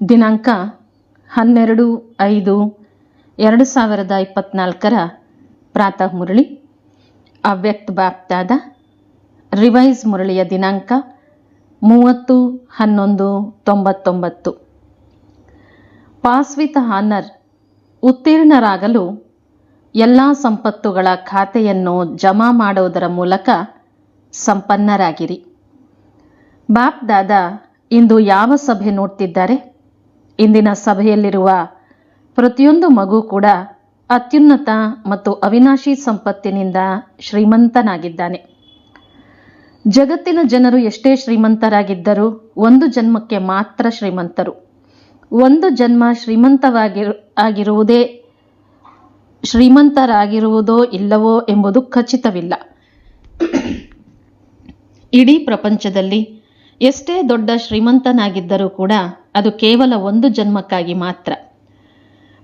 ದಿನಾಂಕ ಹನ್ನೆರಡು ಐದು ಎರಡು ಸಾವಿರದ ಇಪ್ಪತ್ನಾಲ್ಕರ ಪ್ರಾತಃ ಮುರಳಿ. ಅವ್ಯಕ್ತ ಬಾಪ್ತಾದ ರಿವೈಸ್ ಮುರಳಿಯ ದಿನಾಂಕ ಮೂವತ್ತು ಹನ್ನೊಂದು ತೊಂಬತ್ತೊಂಬತ್ತು. ಪಾಸ್ ವಿತ್ ಹಾನರ್ ಉತ್ತೀರ್ಣರಾಗಲು ಎಲ್ಲ ಸಂಪತ್ತುಗಳ ಖಾತೆಯನ್ನು ಜಮಾ ಮಾಡುವುದರ ಮೂಲಕ ಸಂಪನ್ನರಾಗಿರಿ. ಬಾಪ್ದಾದ ಇಂದು ಯಾವ ಸಭೆ ನೋಡ್ತಿದ್ದಾರೆ? ಇಂದಿನ ಸಭೆಯಲ್ಲಿರುವ ಪ್ರತಿಯೊಂದು ಮಗು ಕೂಡ ಅತ್ಯುನ್ನತ ಮತ್ತು ಅವಿನಾಶಿ ಸಂಪತ್ತಿನಿಂದ ಶ್ರೀಮಂತನಾಗಿದ್ದಾನೆ. ಜಗತ್ತಿನ ಜನರು ಎಷ್ಟೇ ಶ್ರೀಮಂತರಾಗಿದ್ದರೂ ಒಂದು ಜನ್ಮಕ್ಕೆ ಮಾತ್ರ ಶ್ರೀಮಂತರು. ಒಂದು ಜನ್ಮ ಶ್ರೀಮಂತವಾಗಿರು ಆಗಿರುವುದೇ ಶ್ರೀಮಂತರಾಗಿರುವುದೋ ಇಲ್ಲವೋ ಎಂಬುದು ಖಚಿತವಿಲ್ಲ. ಇಡೀ ಪ್ರಪಂಚದಲ್ಲಿ ಎಷ್ಟೇ ದೊಡ್ಡ ಶ್ರೀಮಂತನಾಗಿದ್ದರೂ ಕೂಡ ಅದು ಕೇವಲ ಒಂದು ಜನ್ಮಕ್ಕಾಗಿ ಮಾತ್ರ.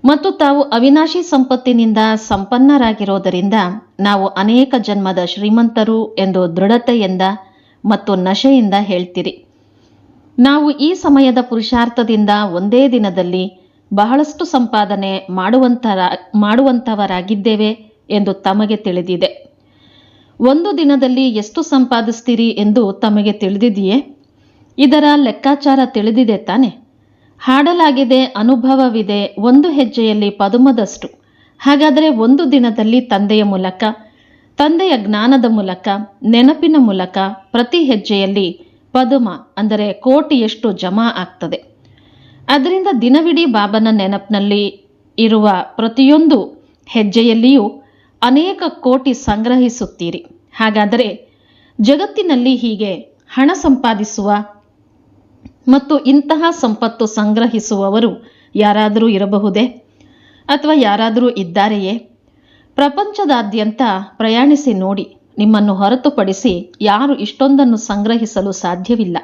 ಮತ್ತು ತಾವು ಅವಿನಾಶಿ ಸಂಪತ್ತಿನಿಂದ ಸಂಪನ್ನರಾಗಿರೋದರಿಂದ ನಾವು ಅನೇಕ ಜನ್ಮದ ಶ್ರೀಮಂತರು ಎಂದು ದೃಢತೆಯಿಂದ ಮತ್ತು ನಶೆಯಿಂದ ಹೇಳ್ತೀರಿ. ನಾವು ಈ ಸಮಯದ ಪುರುಷಾರ್ಥದಿಂದ ಒಂದೇ ದಿನದಲ್ಲಿ ಬಹಳಷ್ಟು ಸಂಪಾದನೆ ಮಾಡುವಂತ ಮಾಡುವಂಥವರಾಗಿದ್ದೇವೆ ಎಂದು ತಮಗೆ ತಿಳಿದಿದೆ. ಒಂದು ದಿನದಲ್ಲಿ ಎಷ್ಟು ಸಂಪಾದಿಸ್ತೀರಿ ಎಂದು ತಮಗೆ ತಿಳಿದಿದೆಯೇ? ಇದರ ಲೆಕ್ಕಾಚಾರ ತಿಳಿದಿದೆ ತಾನೆ. ಹಾಡಲಾಗಿದೆ, ಅನುಭವವಿದೆ, ಒಂದು ಹೆಜ್ಜೆಯಲ್ಲಿ ಪದುಮದಷ್ಟು. ಹಾಗಾದರೆ ಒಂದು ದಿನದಲ್ಲಿ ತಂದೆಯ ಮೂಲಕ, ತಂದೆಯ ಜ್ಞಾನದ ಮೂಲಕ, ನೆನಪಿನ ಮೂಲಕ ಪ್ರತಿ ಹೆಜ್ಜೆಯಲ್ಲಿ ಪದುಮ, ಅಂದರೆ ಕೋಟಿಯಷ್ಟು ಜಮಾ ಆಗ್ತದೆ. ಅದರಿಂದ ದಿನವಿಡೀ ಬಾಬನ ನೆನಪಿನಲ್ಲಿ ಇರುವ ಪ್ರತಿಯೊಂದು ಹೆಜ್ಜೆಯಲ್ಲಿಯೂ ಅನೇಕ ಕೋಟಿ ಸಂಗ್ರಹಿಸುತ್ತೀರಿ. ಹಾಗಾದರೆ ಜಗತ್ತಿನಲ್ಲಿ ಹೀಗೆ ಹಣ ಸಂಪಾದಿಸುವ ಮತ್ತು ಇಂತಹ ಸಂಪತ್ತು ಸಂಗ್ರಹಿಸುವವರು ಯಾರಾದರೂ ಇರಬಹುದೇ? ಅಥವಾ ಯಾರಾದರೂ ಇದ್ದಾರೆಯೇ? ಪ್ರಪಂಚದಾದ್ಯಂತ ಪ್ರಯಾಣಿಸಿ ನೋಡಿ, ನಿಮ್ಮನ್ನು ಹೊರತುಪಡಿಸಿ ಯಾರು ಇಷ್ಟೊಂದನ್ನು ಸಂಗ್ರಹಿಸಲು ಸಾಧ್ಯವಿಲ್ಲ.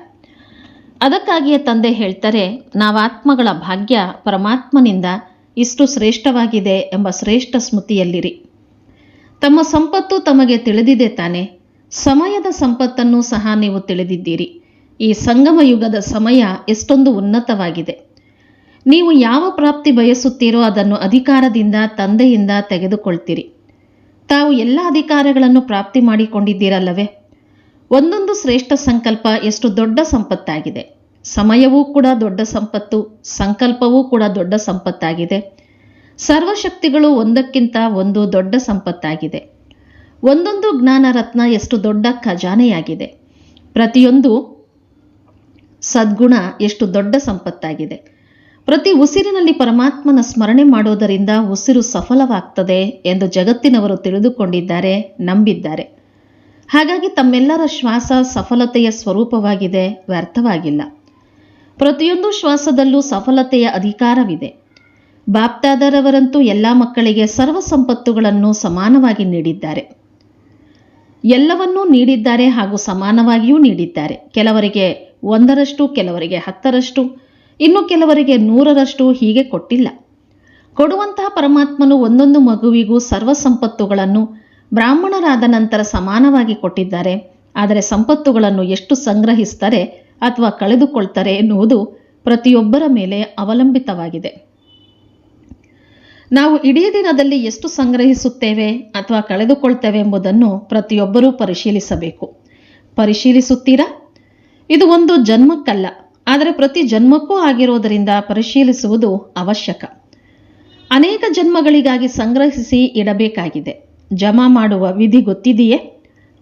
ಅದಕ್ಕಾಗಿಯೇ ತಂದೆ ಹೇಳ್ತಾರೆ, ನಾವಾತ್ಮಗಳ ಭಾಗ್ಯ ಪರಮಾತ್ಮನಿಂದ ಇಷ್ಟು ಶ್ರೇಷ್ಠವಾಗಿದೆ ಎಂಬ ಶ್ರೇಷ್ಠ ಸ್ಮೃತಿಯಲ್ಲಿರಿ. ತಮ್ಮ ಸಂಪತ್ತು ತಮಗೆ ತಿಳಿದಿದೆ ತಾನೆ, ಸಮಯದ ಸಂಪತ್ತನ್ನು ಸಹ ನೀವು ತಿಳಿದಿದ್ದೀರಿ. ಈ ಸಂಗಮ ಯುಗದ ಸಮಯ ಎಷ್ಟೊಂದು ಉನ್ನತವಾಗಿದೆ. ನೀವು ಯಾವ ಪ್ರಾಪ್ತಿ ಬಯಸುತ್ತೀರೋ ಅದನ್ನು ಅಧಿಕಾರದಿಂದ, ತಂದೆಯಿಂದ ತೆಗೆದುಕೊಳ್ತೀರಿ. ತಾವು ಎಲ್ಲ ಅಧಿಕಾರಗಳನ್ನು ಪ್ರಾಪ್ತಿ ಮಾಡಿಕೊಂಡಿದ್ದೀರಲ್ಲವೇ? ಒಂದೊಂದು ಶ್ರೇಷ್ಠ ಸಂಕಲ್ಪ ಎಷ್ಟು ದೊಡ್ಡ ಸಂಪತ್ತಾಗಿದೆ. ಸಮಯವೂ ಕೂಡ ದೊಡ್ಡ ಸಂಪತ್ತು, ಸಂಕಲ್ಪವೂ ಕೂಡ ದೊಡ್ಡ ಸಂಪತ್ತಾಗಿದೆ. ಸರ್ವಶಕ್ತಿಗಳು ಒಂದಕ್ಕಿಂತ ಒಂದು ದೊಡ್ಡ ಸಂಪತ್ತಾಗಿದೆ. ಒಂದೊಂದು ಜ್ಞಾನ ರತ್ನ ಎಷ್ಟು ದೊಡ್ಡ ಖಜಾನೆಯಾಗಿದೆ. ಪ್ರತಿಯೊಂದು ಸದ್ಗುಣ ಎಷ್ಟು ದೊಡ್ಡ ಸಂಪತ್ತಾಗಿದೆ. ಪ್ರತಿ ಉಸಿರಿನಲ್ಲಿ ಪರಮಾತ್ಮನ ಸ್ಮರಣೆ ಮಾಡೋದರಿಂದ ಉಸಿರು ಸಫಲವಾಗ್ತದೆ ಎಂದು ಜಗತ್ತಿನವರು ತಿಳಿದುಕೊಂಡಿದ್ದಾರೆ, ನಂಬಿದ್ದಾರೆ. ಹಾಗಾಗಿ ತಮ್ಮೆಲ್ಲರ ಶ್ವಾಸ ಸಫಲತೆಯ ಸ್ವರೂಪವಾಗಿದೆ, ವ್ಯರ್ಥವಾಗಿಲ್ಲ. ಪ್ರತಿಯೊಂದು ಶ್ವಾಸದಲ್ಲೂ ಸಫಲತೆಯ ಅಧಿಕಾರವಿದೆ. ಬಾಪ್ತಾದರವರಂತೂ ಎಲ್ಲ ಮಕ್ಕಳಿಗೆ ಸರ್ವ ಸಂಪತ್ತುಗಳನ್ನು ಸಮಾನವಾಗಿ ನೀಡಿದ್ದಾರೆ. ಎಲ್ಲವನ್ನೂ ನೀಡಿದ್ದಾರೆ ಹಾಗೂ ಸಮಾನವಾಗಿಯೂ ನೀಡಿದ್ದಾರೆ. ಕೆಲವರಿಗೆ ಒಂದರಷ್ಟು ಕೆಲವರಿಗೆ ಹತ್ತರಷ್ಟು, ಇನ್ನು ಕೆಲವರಿಗೆ ನೂರರಷ್ಟು ಹೀಗೆ ಕೊಟ್ಟಿಲ್ಲ. ಕೊಡುವಂತಹ ಪರಮಾತ್ಮನು ಒಂದೊಂದು ಮಗುವಿಗೂ ಸರ್ವ ಸಂಪತ್ತುಗಳನ್ನು ಬ್ರಾಹ್ಮಣರಾದ ನಂತರ ಸಮಾನವಾಗಿ ಕೊಟ್ಟಿದ್ದಾರೆ. ಆದರೆ ಸಂಪತ್ತುಗಳನ್ನು ಎಷ್ಟು ಸಂಗ್ರಹಿಸ್ತಾರೆ ಅಥವಾ ಕಳೆದುಕೊಳ್ತಾರೆ ಎನ್ನುವುದು ಪ್ರತಿಯೊಬ್ಬರ ಮೇಲೆ ಅವಲಂಬಿತವಾಗಿದೆ. ನಾವು ಇಡೀ ದಿನದಲ್ಲಿ ಎಷ್ಟು ಸಂಗ್ರಹಿಸುತ್ತೇವೆ ಅಥವಾ ಕಳೆದುಕೊಳ್ತೇವೆ ಎಂಬುದನ್ನು ಪ್ರತಿಯೊಬ್ಬರೂ ಪರಿಶೀಲಿಸಬೇಕು. ಪರಿಶೀಲಿಸುತ್ತೀರಾ? ಇದು ಒಂದು ಜನ್ಮಕ್ಕಲ್ಲ, ಆದರೆ ಪ್ರತಿ ಜನ್ಮಕ್ಕೂ ಆಗಿರೋದರಿಂದ ಪರಿಶೀಲಿಸುವುದು ಅವಶ್ಯಕ. ಅನೇಕ ಜನ್ಮಗಳಿಗಾಗಿ ಸಂಗ್ರಹಿಸಿ ಇಡಬೇಕಾಗಿದೆ. ಜಮಾ ಮಾಡುವ ವಿಧಿ ಗೊತ್ತಿದೆಯೇ?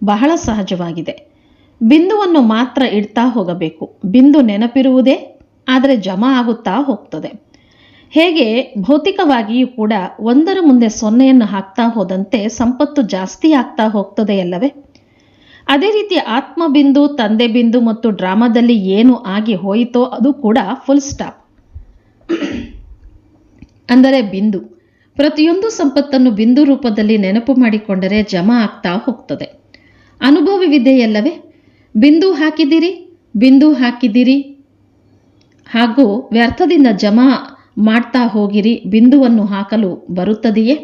ಬಹಳ ಸಹಜವಾಗಿದೆ. ಬಿಂದುವನ್ನು ಮಾತ್ರ ಇಡ್ತಾ ಹೋಗಬೇಕು. ಬಿಂದು ನೆನಪಿರುವುದೇ, ಆದರೆ ಜಮಾ ಆಗುತ್ತಾ ಹೋಗ್ತದೆ. ಹೇಗೆ? ಭೌತಿಕವಾಗಿಯೂ ಕೂಡ ಒಂದರ ಮುಂದೆ ಸೊನ್ನೆಯನ್ನು ಹಾಕ್ತಾ ಹೋದಂತೆ ಸಂಪತ್ತು ಜಾಸ್ತಿ ಆಗ್ತಾ ಹೋಗ್ತದೆ ಅಲ್ಲವೇ ಅದೇ ರೀತಿ ಆತ್ಮ ಬಿಂದು, ತಂದೆ ಬಿಂದು ಮತ್ತು ಡ್ರಾಮಾದಲ್ಲಿ ಏನು ಆಗಿ ಹೋಯಿತೋ ಅದು ಕೂಡ ಫುಲ್ ಸ್ಟಾಪ್ ಅಂದರೆ ಬಿಂದು. ಪ್ರತಿಯೊಂದು ಸಂಪತ್ತನ್ನು ಬಿಂದು ರೂಪದಲ್ಲಿ ನೆನಪು ಮಾಡಿಕೊಂಡರೆ ಜಮಾ ಆಗ್ತಾ ಹೋಗ್ತದೆ. ಅನುಭವವಿದೆಯಲ್ಲವೇ ಬಿಂದು ಹಾಕಿದಿರಿ ಬಿಂದು ಹಾಕಿದಿರಿ ಹಾಗೂ ವ್ಯರ್ಥದಿಂದ ಜಮಾ ಮಾಡ್ತಾ ಹೋಗಿರಿ, ಬಿಂದುವನ್ನು ಹಾಕಲು ಬರುತ್ತದೆಯೇ?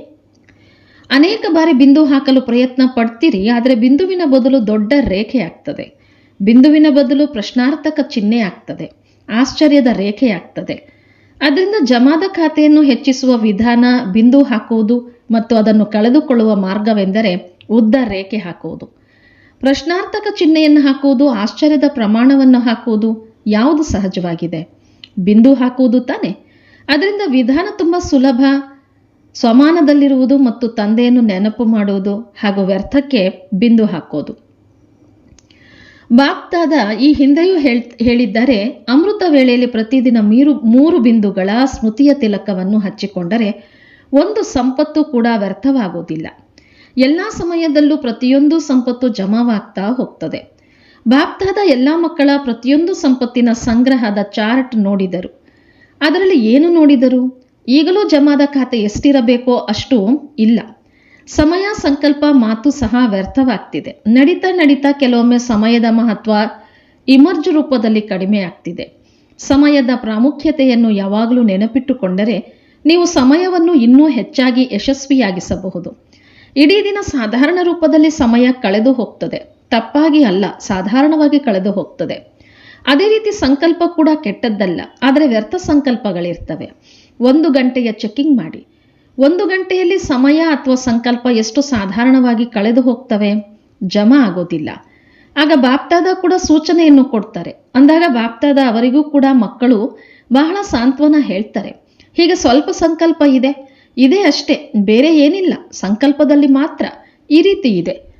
ಅನೇಕ ಬಾರಿ ಬಿಂದು ಹಾಕಲು ಪ್ರಯತ್ನ ಪಡ್ತೀರಿ, ಆದರೆ ಬಿಂದುವಿನ ಬದಲು ದೊಡ್ಡ ರೇಖೆ ಆಗ್ತದೆ. ಬಿಂದುವಿನ ಬದಲು ಪ್ರಶ್ನಾರ್ಥಕ ಚಿಹ್ನೆ ಆಗ್ತದೆ, ಆಶ್ಚರ್ಯದ ರೇಖೆ ಆಗ್ತದೆ. ಅದರಿಂದ ಜಮಾದ ಖಾತೆಯನ್ನು ಹೆಚ್ಚಿಸುವ ವಿಧಾನ ಬಿಂದು ಹಾಕುವುದು ಮತ್ತು ಅದನ್ನು ಕಳೆದುಕೊಳ್ಳುವ ಮಾರ್ಗವೆಂದರೆ ಉದ್ದ ರೇಖೆ ಹಾಕುವುದು. ಪ್ರಶ್ನಾರ್ಥಕ ಚಿಹ್ನೆಯನ್ನು ಹಾಕುವುದು, ಆಶ್ಚರ್ಯದ ಪ್ರಮಾಣವನ್ನು ಹಾಕುವುದು ಯಾವುದು ಸಹಜವಾಗಿದೆ? ಬಿಂದು ಹಾಕುವುದು ತಾನೆ. ಅದರಿಂದ ವಿಧಾನ ತುಂಬ ಸುಲಭ ಸ್ವಮಾನದಲ್ಲಿರುವುದು ಮತ್ತು ತಂದೆಯನ್ನು ನೆನಪು ಮಾಡುವುದು ಹಾಗೂ ವ್ಯರ್ಥಕ್ಕೆ ಬಿಂದು ಹಾಕೋದು. ಬಾಪ್ತಾದ ಈ ಹಿಂದೆಯೂ ಹೇಳ್, ಹೇಳಿದ್ದಾರೆ, ಅಮೃತ ವೇಳೆಯಲ್ಲಿ ಪ್ರತಿದಿನ ಮೀರು, ಮೂರು ಬಿಂದುಗಳ ಸ್ಮೃತಿಯ ತಿಲಕವನ್ನು ಹಚ್ಚಿಕೊಂಡರೆ ಒಂದು ಸಂಪತ್ತು ಕೂಡ ವ್ಯರ್ಥವಾಗುವುದಿಲ್ಲ. ಎಲ್ಲ ಸಮಯದಲ್ಲೂ ಪ್ರತಿಯೊಂದು ಸಂಪತ್ತು ಜಮಾವಾಗ್ತಾ ಹೋಗ್ತದೆ. ಬಾಪ್ತಾದ ಎಲ್ಲ ಮಕ್ಕಳ ಪ್ರತಿಯೊಂದು ಸಂಪತ್ತಿನ ಸಂಗ್ರಹದ ಚಾರ್ಟ್ ನೋಡಿದರು. ಅದರಲ್ಲಿ ಏನು ನೋಡಿದರು? ಈಗಲೂ ಜಮಾದ ಖಾತೆ ಎಷ್ಟಿರಬೇಕೋ ಅಷ್ಟು ಇಲ್ಲ. ಸಮಯ, ಸಂಕಲ್ಪ, ಮಾತು ಸಹ ವ್ಯರ್ಥವಾಗ್ತಿದೆ. ನಡೀತಾ ನಡೀತಾ ಕೆಲವೊಮ್ಮೆ ಸಮಯದ ಮಹತ್ವ ಇಮರ್ಜ್ ರೂಪದಲ್ಲಿ ಕಡಿಮೆ ಆಗ್ತಿದೆ. ಸಮಯದ ಪ್ರಾಮುಖ್ಯತೆಯನ್ನು ಯಾವಾಗಲೂ ನೆನಪಿಟ್ಟುಕೊಂಡರೆ ನೀವು ಸಮಯವನ್ನು ಇನ್ನೂ ಹೆಚ್ಚಾಗಿ ಯಶಸ್ವಿಯಾಗಿಸಬಹುದು. ಇಡೀ ದಿನ ಸಾಧಾರಣ ರೂಪದಲ್ಲಿ ಸಮಯ ಕಳೆದು ಹೋಗ್ತದೆ. ತಪ್ಪಾಗಿ ಅಲ್ಲ, ಸಾಧಾರಣವಾಗಿ ಕಳೆದು ಹೋಗ್ತದೆ. ಅದೇ ರೀತಿ ಸಂಕಲ್ಪ ಕೂಡ ಕೆಟ್ಟದ್ದಲ್ಲ, ಆದರೆ ವ್ಯರ್ಥ ಸಂಕಲ್ಪಗಳಿರ್ತವೆ. ಒಂದು ಗಂಟೆಯ ಚೆಕಿಂಗ್ ಮಾಡಿ. ಒಂದು ಗಂಟೆಯಲ್ಲಿ ಸಮಯ ಅಥವಾ ಸಂಕಲ್ಪ ಎಷ್ಟು ಸಾಧಾರಣವಾಗಿ ಕಳೆದು ಹೋಗ್ತವೆ? ಜಮಾ ಆಗೋದಿಲ್ಲ. ಆಗ ಬಾಪ್ತಾದ ಕೂಡ ಸೂಚನೆಯನ್ನು ಕೊಡ್ತಾರೆ. ಅಂದಾಗ ಬಾಪ್ತಾದ ಅವರಿಗೂ ಕೂಡ ಮಕ್ಕಳು ಬಹಳ ಸಾಂತ್ವನ ಹೇಳ್ತಾರೆ. ಹೀಗೆ ಸ್ವಲ್ಪ ಸಂಕಲ್ಪ ಇದೆ. ಇದೆ ಅಷ್ಟೇ. ಬೇರೆ ಏನಿಲ್ಲ. ಸಂಕಲ್ಪದಲ್ಲಿ ಮಾತ್ರ ಈ ರೀತಿ ಇದೆ.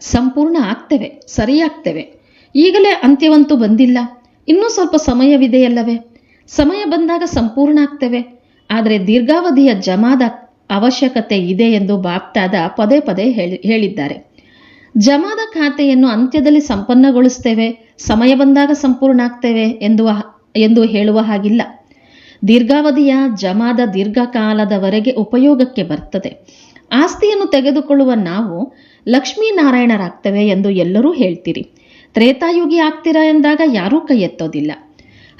ಸಂಪೂರ್ಣ ಆಗ್ತೇವೆ. ಸರಿಯಾಗ್ತೇವೆ. ಈಗಲೇ ಅಂತ್ಯವಂತೂ ಬಂದಿಲ್ಲ. ಇನ್ನೂ ಸ್ವಲ್ಪ ಸಮಯವಿದೆಯಲ್ಲವೇ? ಸಮಯ ಬಂದಾಗ ಸಂಪೂರ್ಣ ಆಗ್ತೇವೆ. ಆದರೆ ದೀರ್ಘಾವಧಿಯ ಜಮಾದ ಅವಶ್ಯಕತೆ ಇದೆ ಎಂದು ಬಾಪ್ತಾದ ಪದೇ ಪದೇ ಹೇಳಿ, ಹೇಳಿದ್ದಾರೆ. ಜಮಾದ ಖಾತೆಯನ್ನು ಅಂತ್ಯದಲ್ಲಿ ಸಂಪನ್ನಗೊಳಿಸ್ತೇವೆ, ಸಮಯ ಬಂದಾಗ ಸಂಪೂರ್ಣ ಆಗ್ತೇವೆ ಎಂದು ಎಂದು ಹೇಳುವ ಹಾಗಿಲ್ಲ. ದೀರ್ಘಾವಧಿಯ ಜಮಾದ ದೀರ್ಘಕಾಲದವರೆಗೆ ಉಪಯೋಗಕ್ಕೆ ಬರ್ತದೆ. ಆಸ್ತಿಯನ್ನು ತೆಗೆದುಕೊಳ್ಳುವ ನಾವು ಲಕ್ಷ್ಮೀನಾರಾಯಣರಾಗ್ತೇವೆ ಎಂದು ಎಲ್ಲರೂ ಹೇಳ್ತೀರಿ. ತ್ರೇತಾಯುಗಿ ಆಗ್ತೀರಾ ಎಂದಾಗ ಯಾರೂ ಕೈ ಎತ್ತೋದಿಲ್ಲ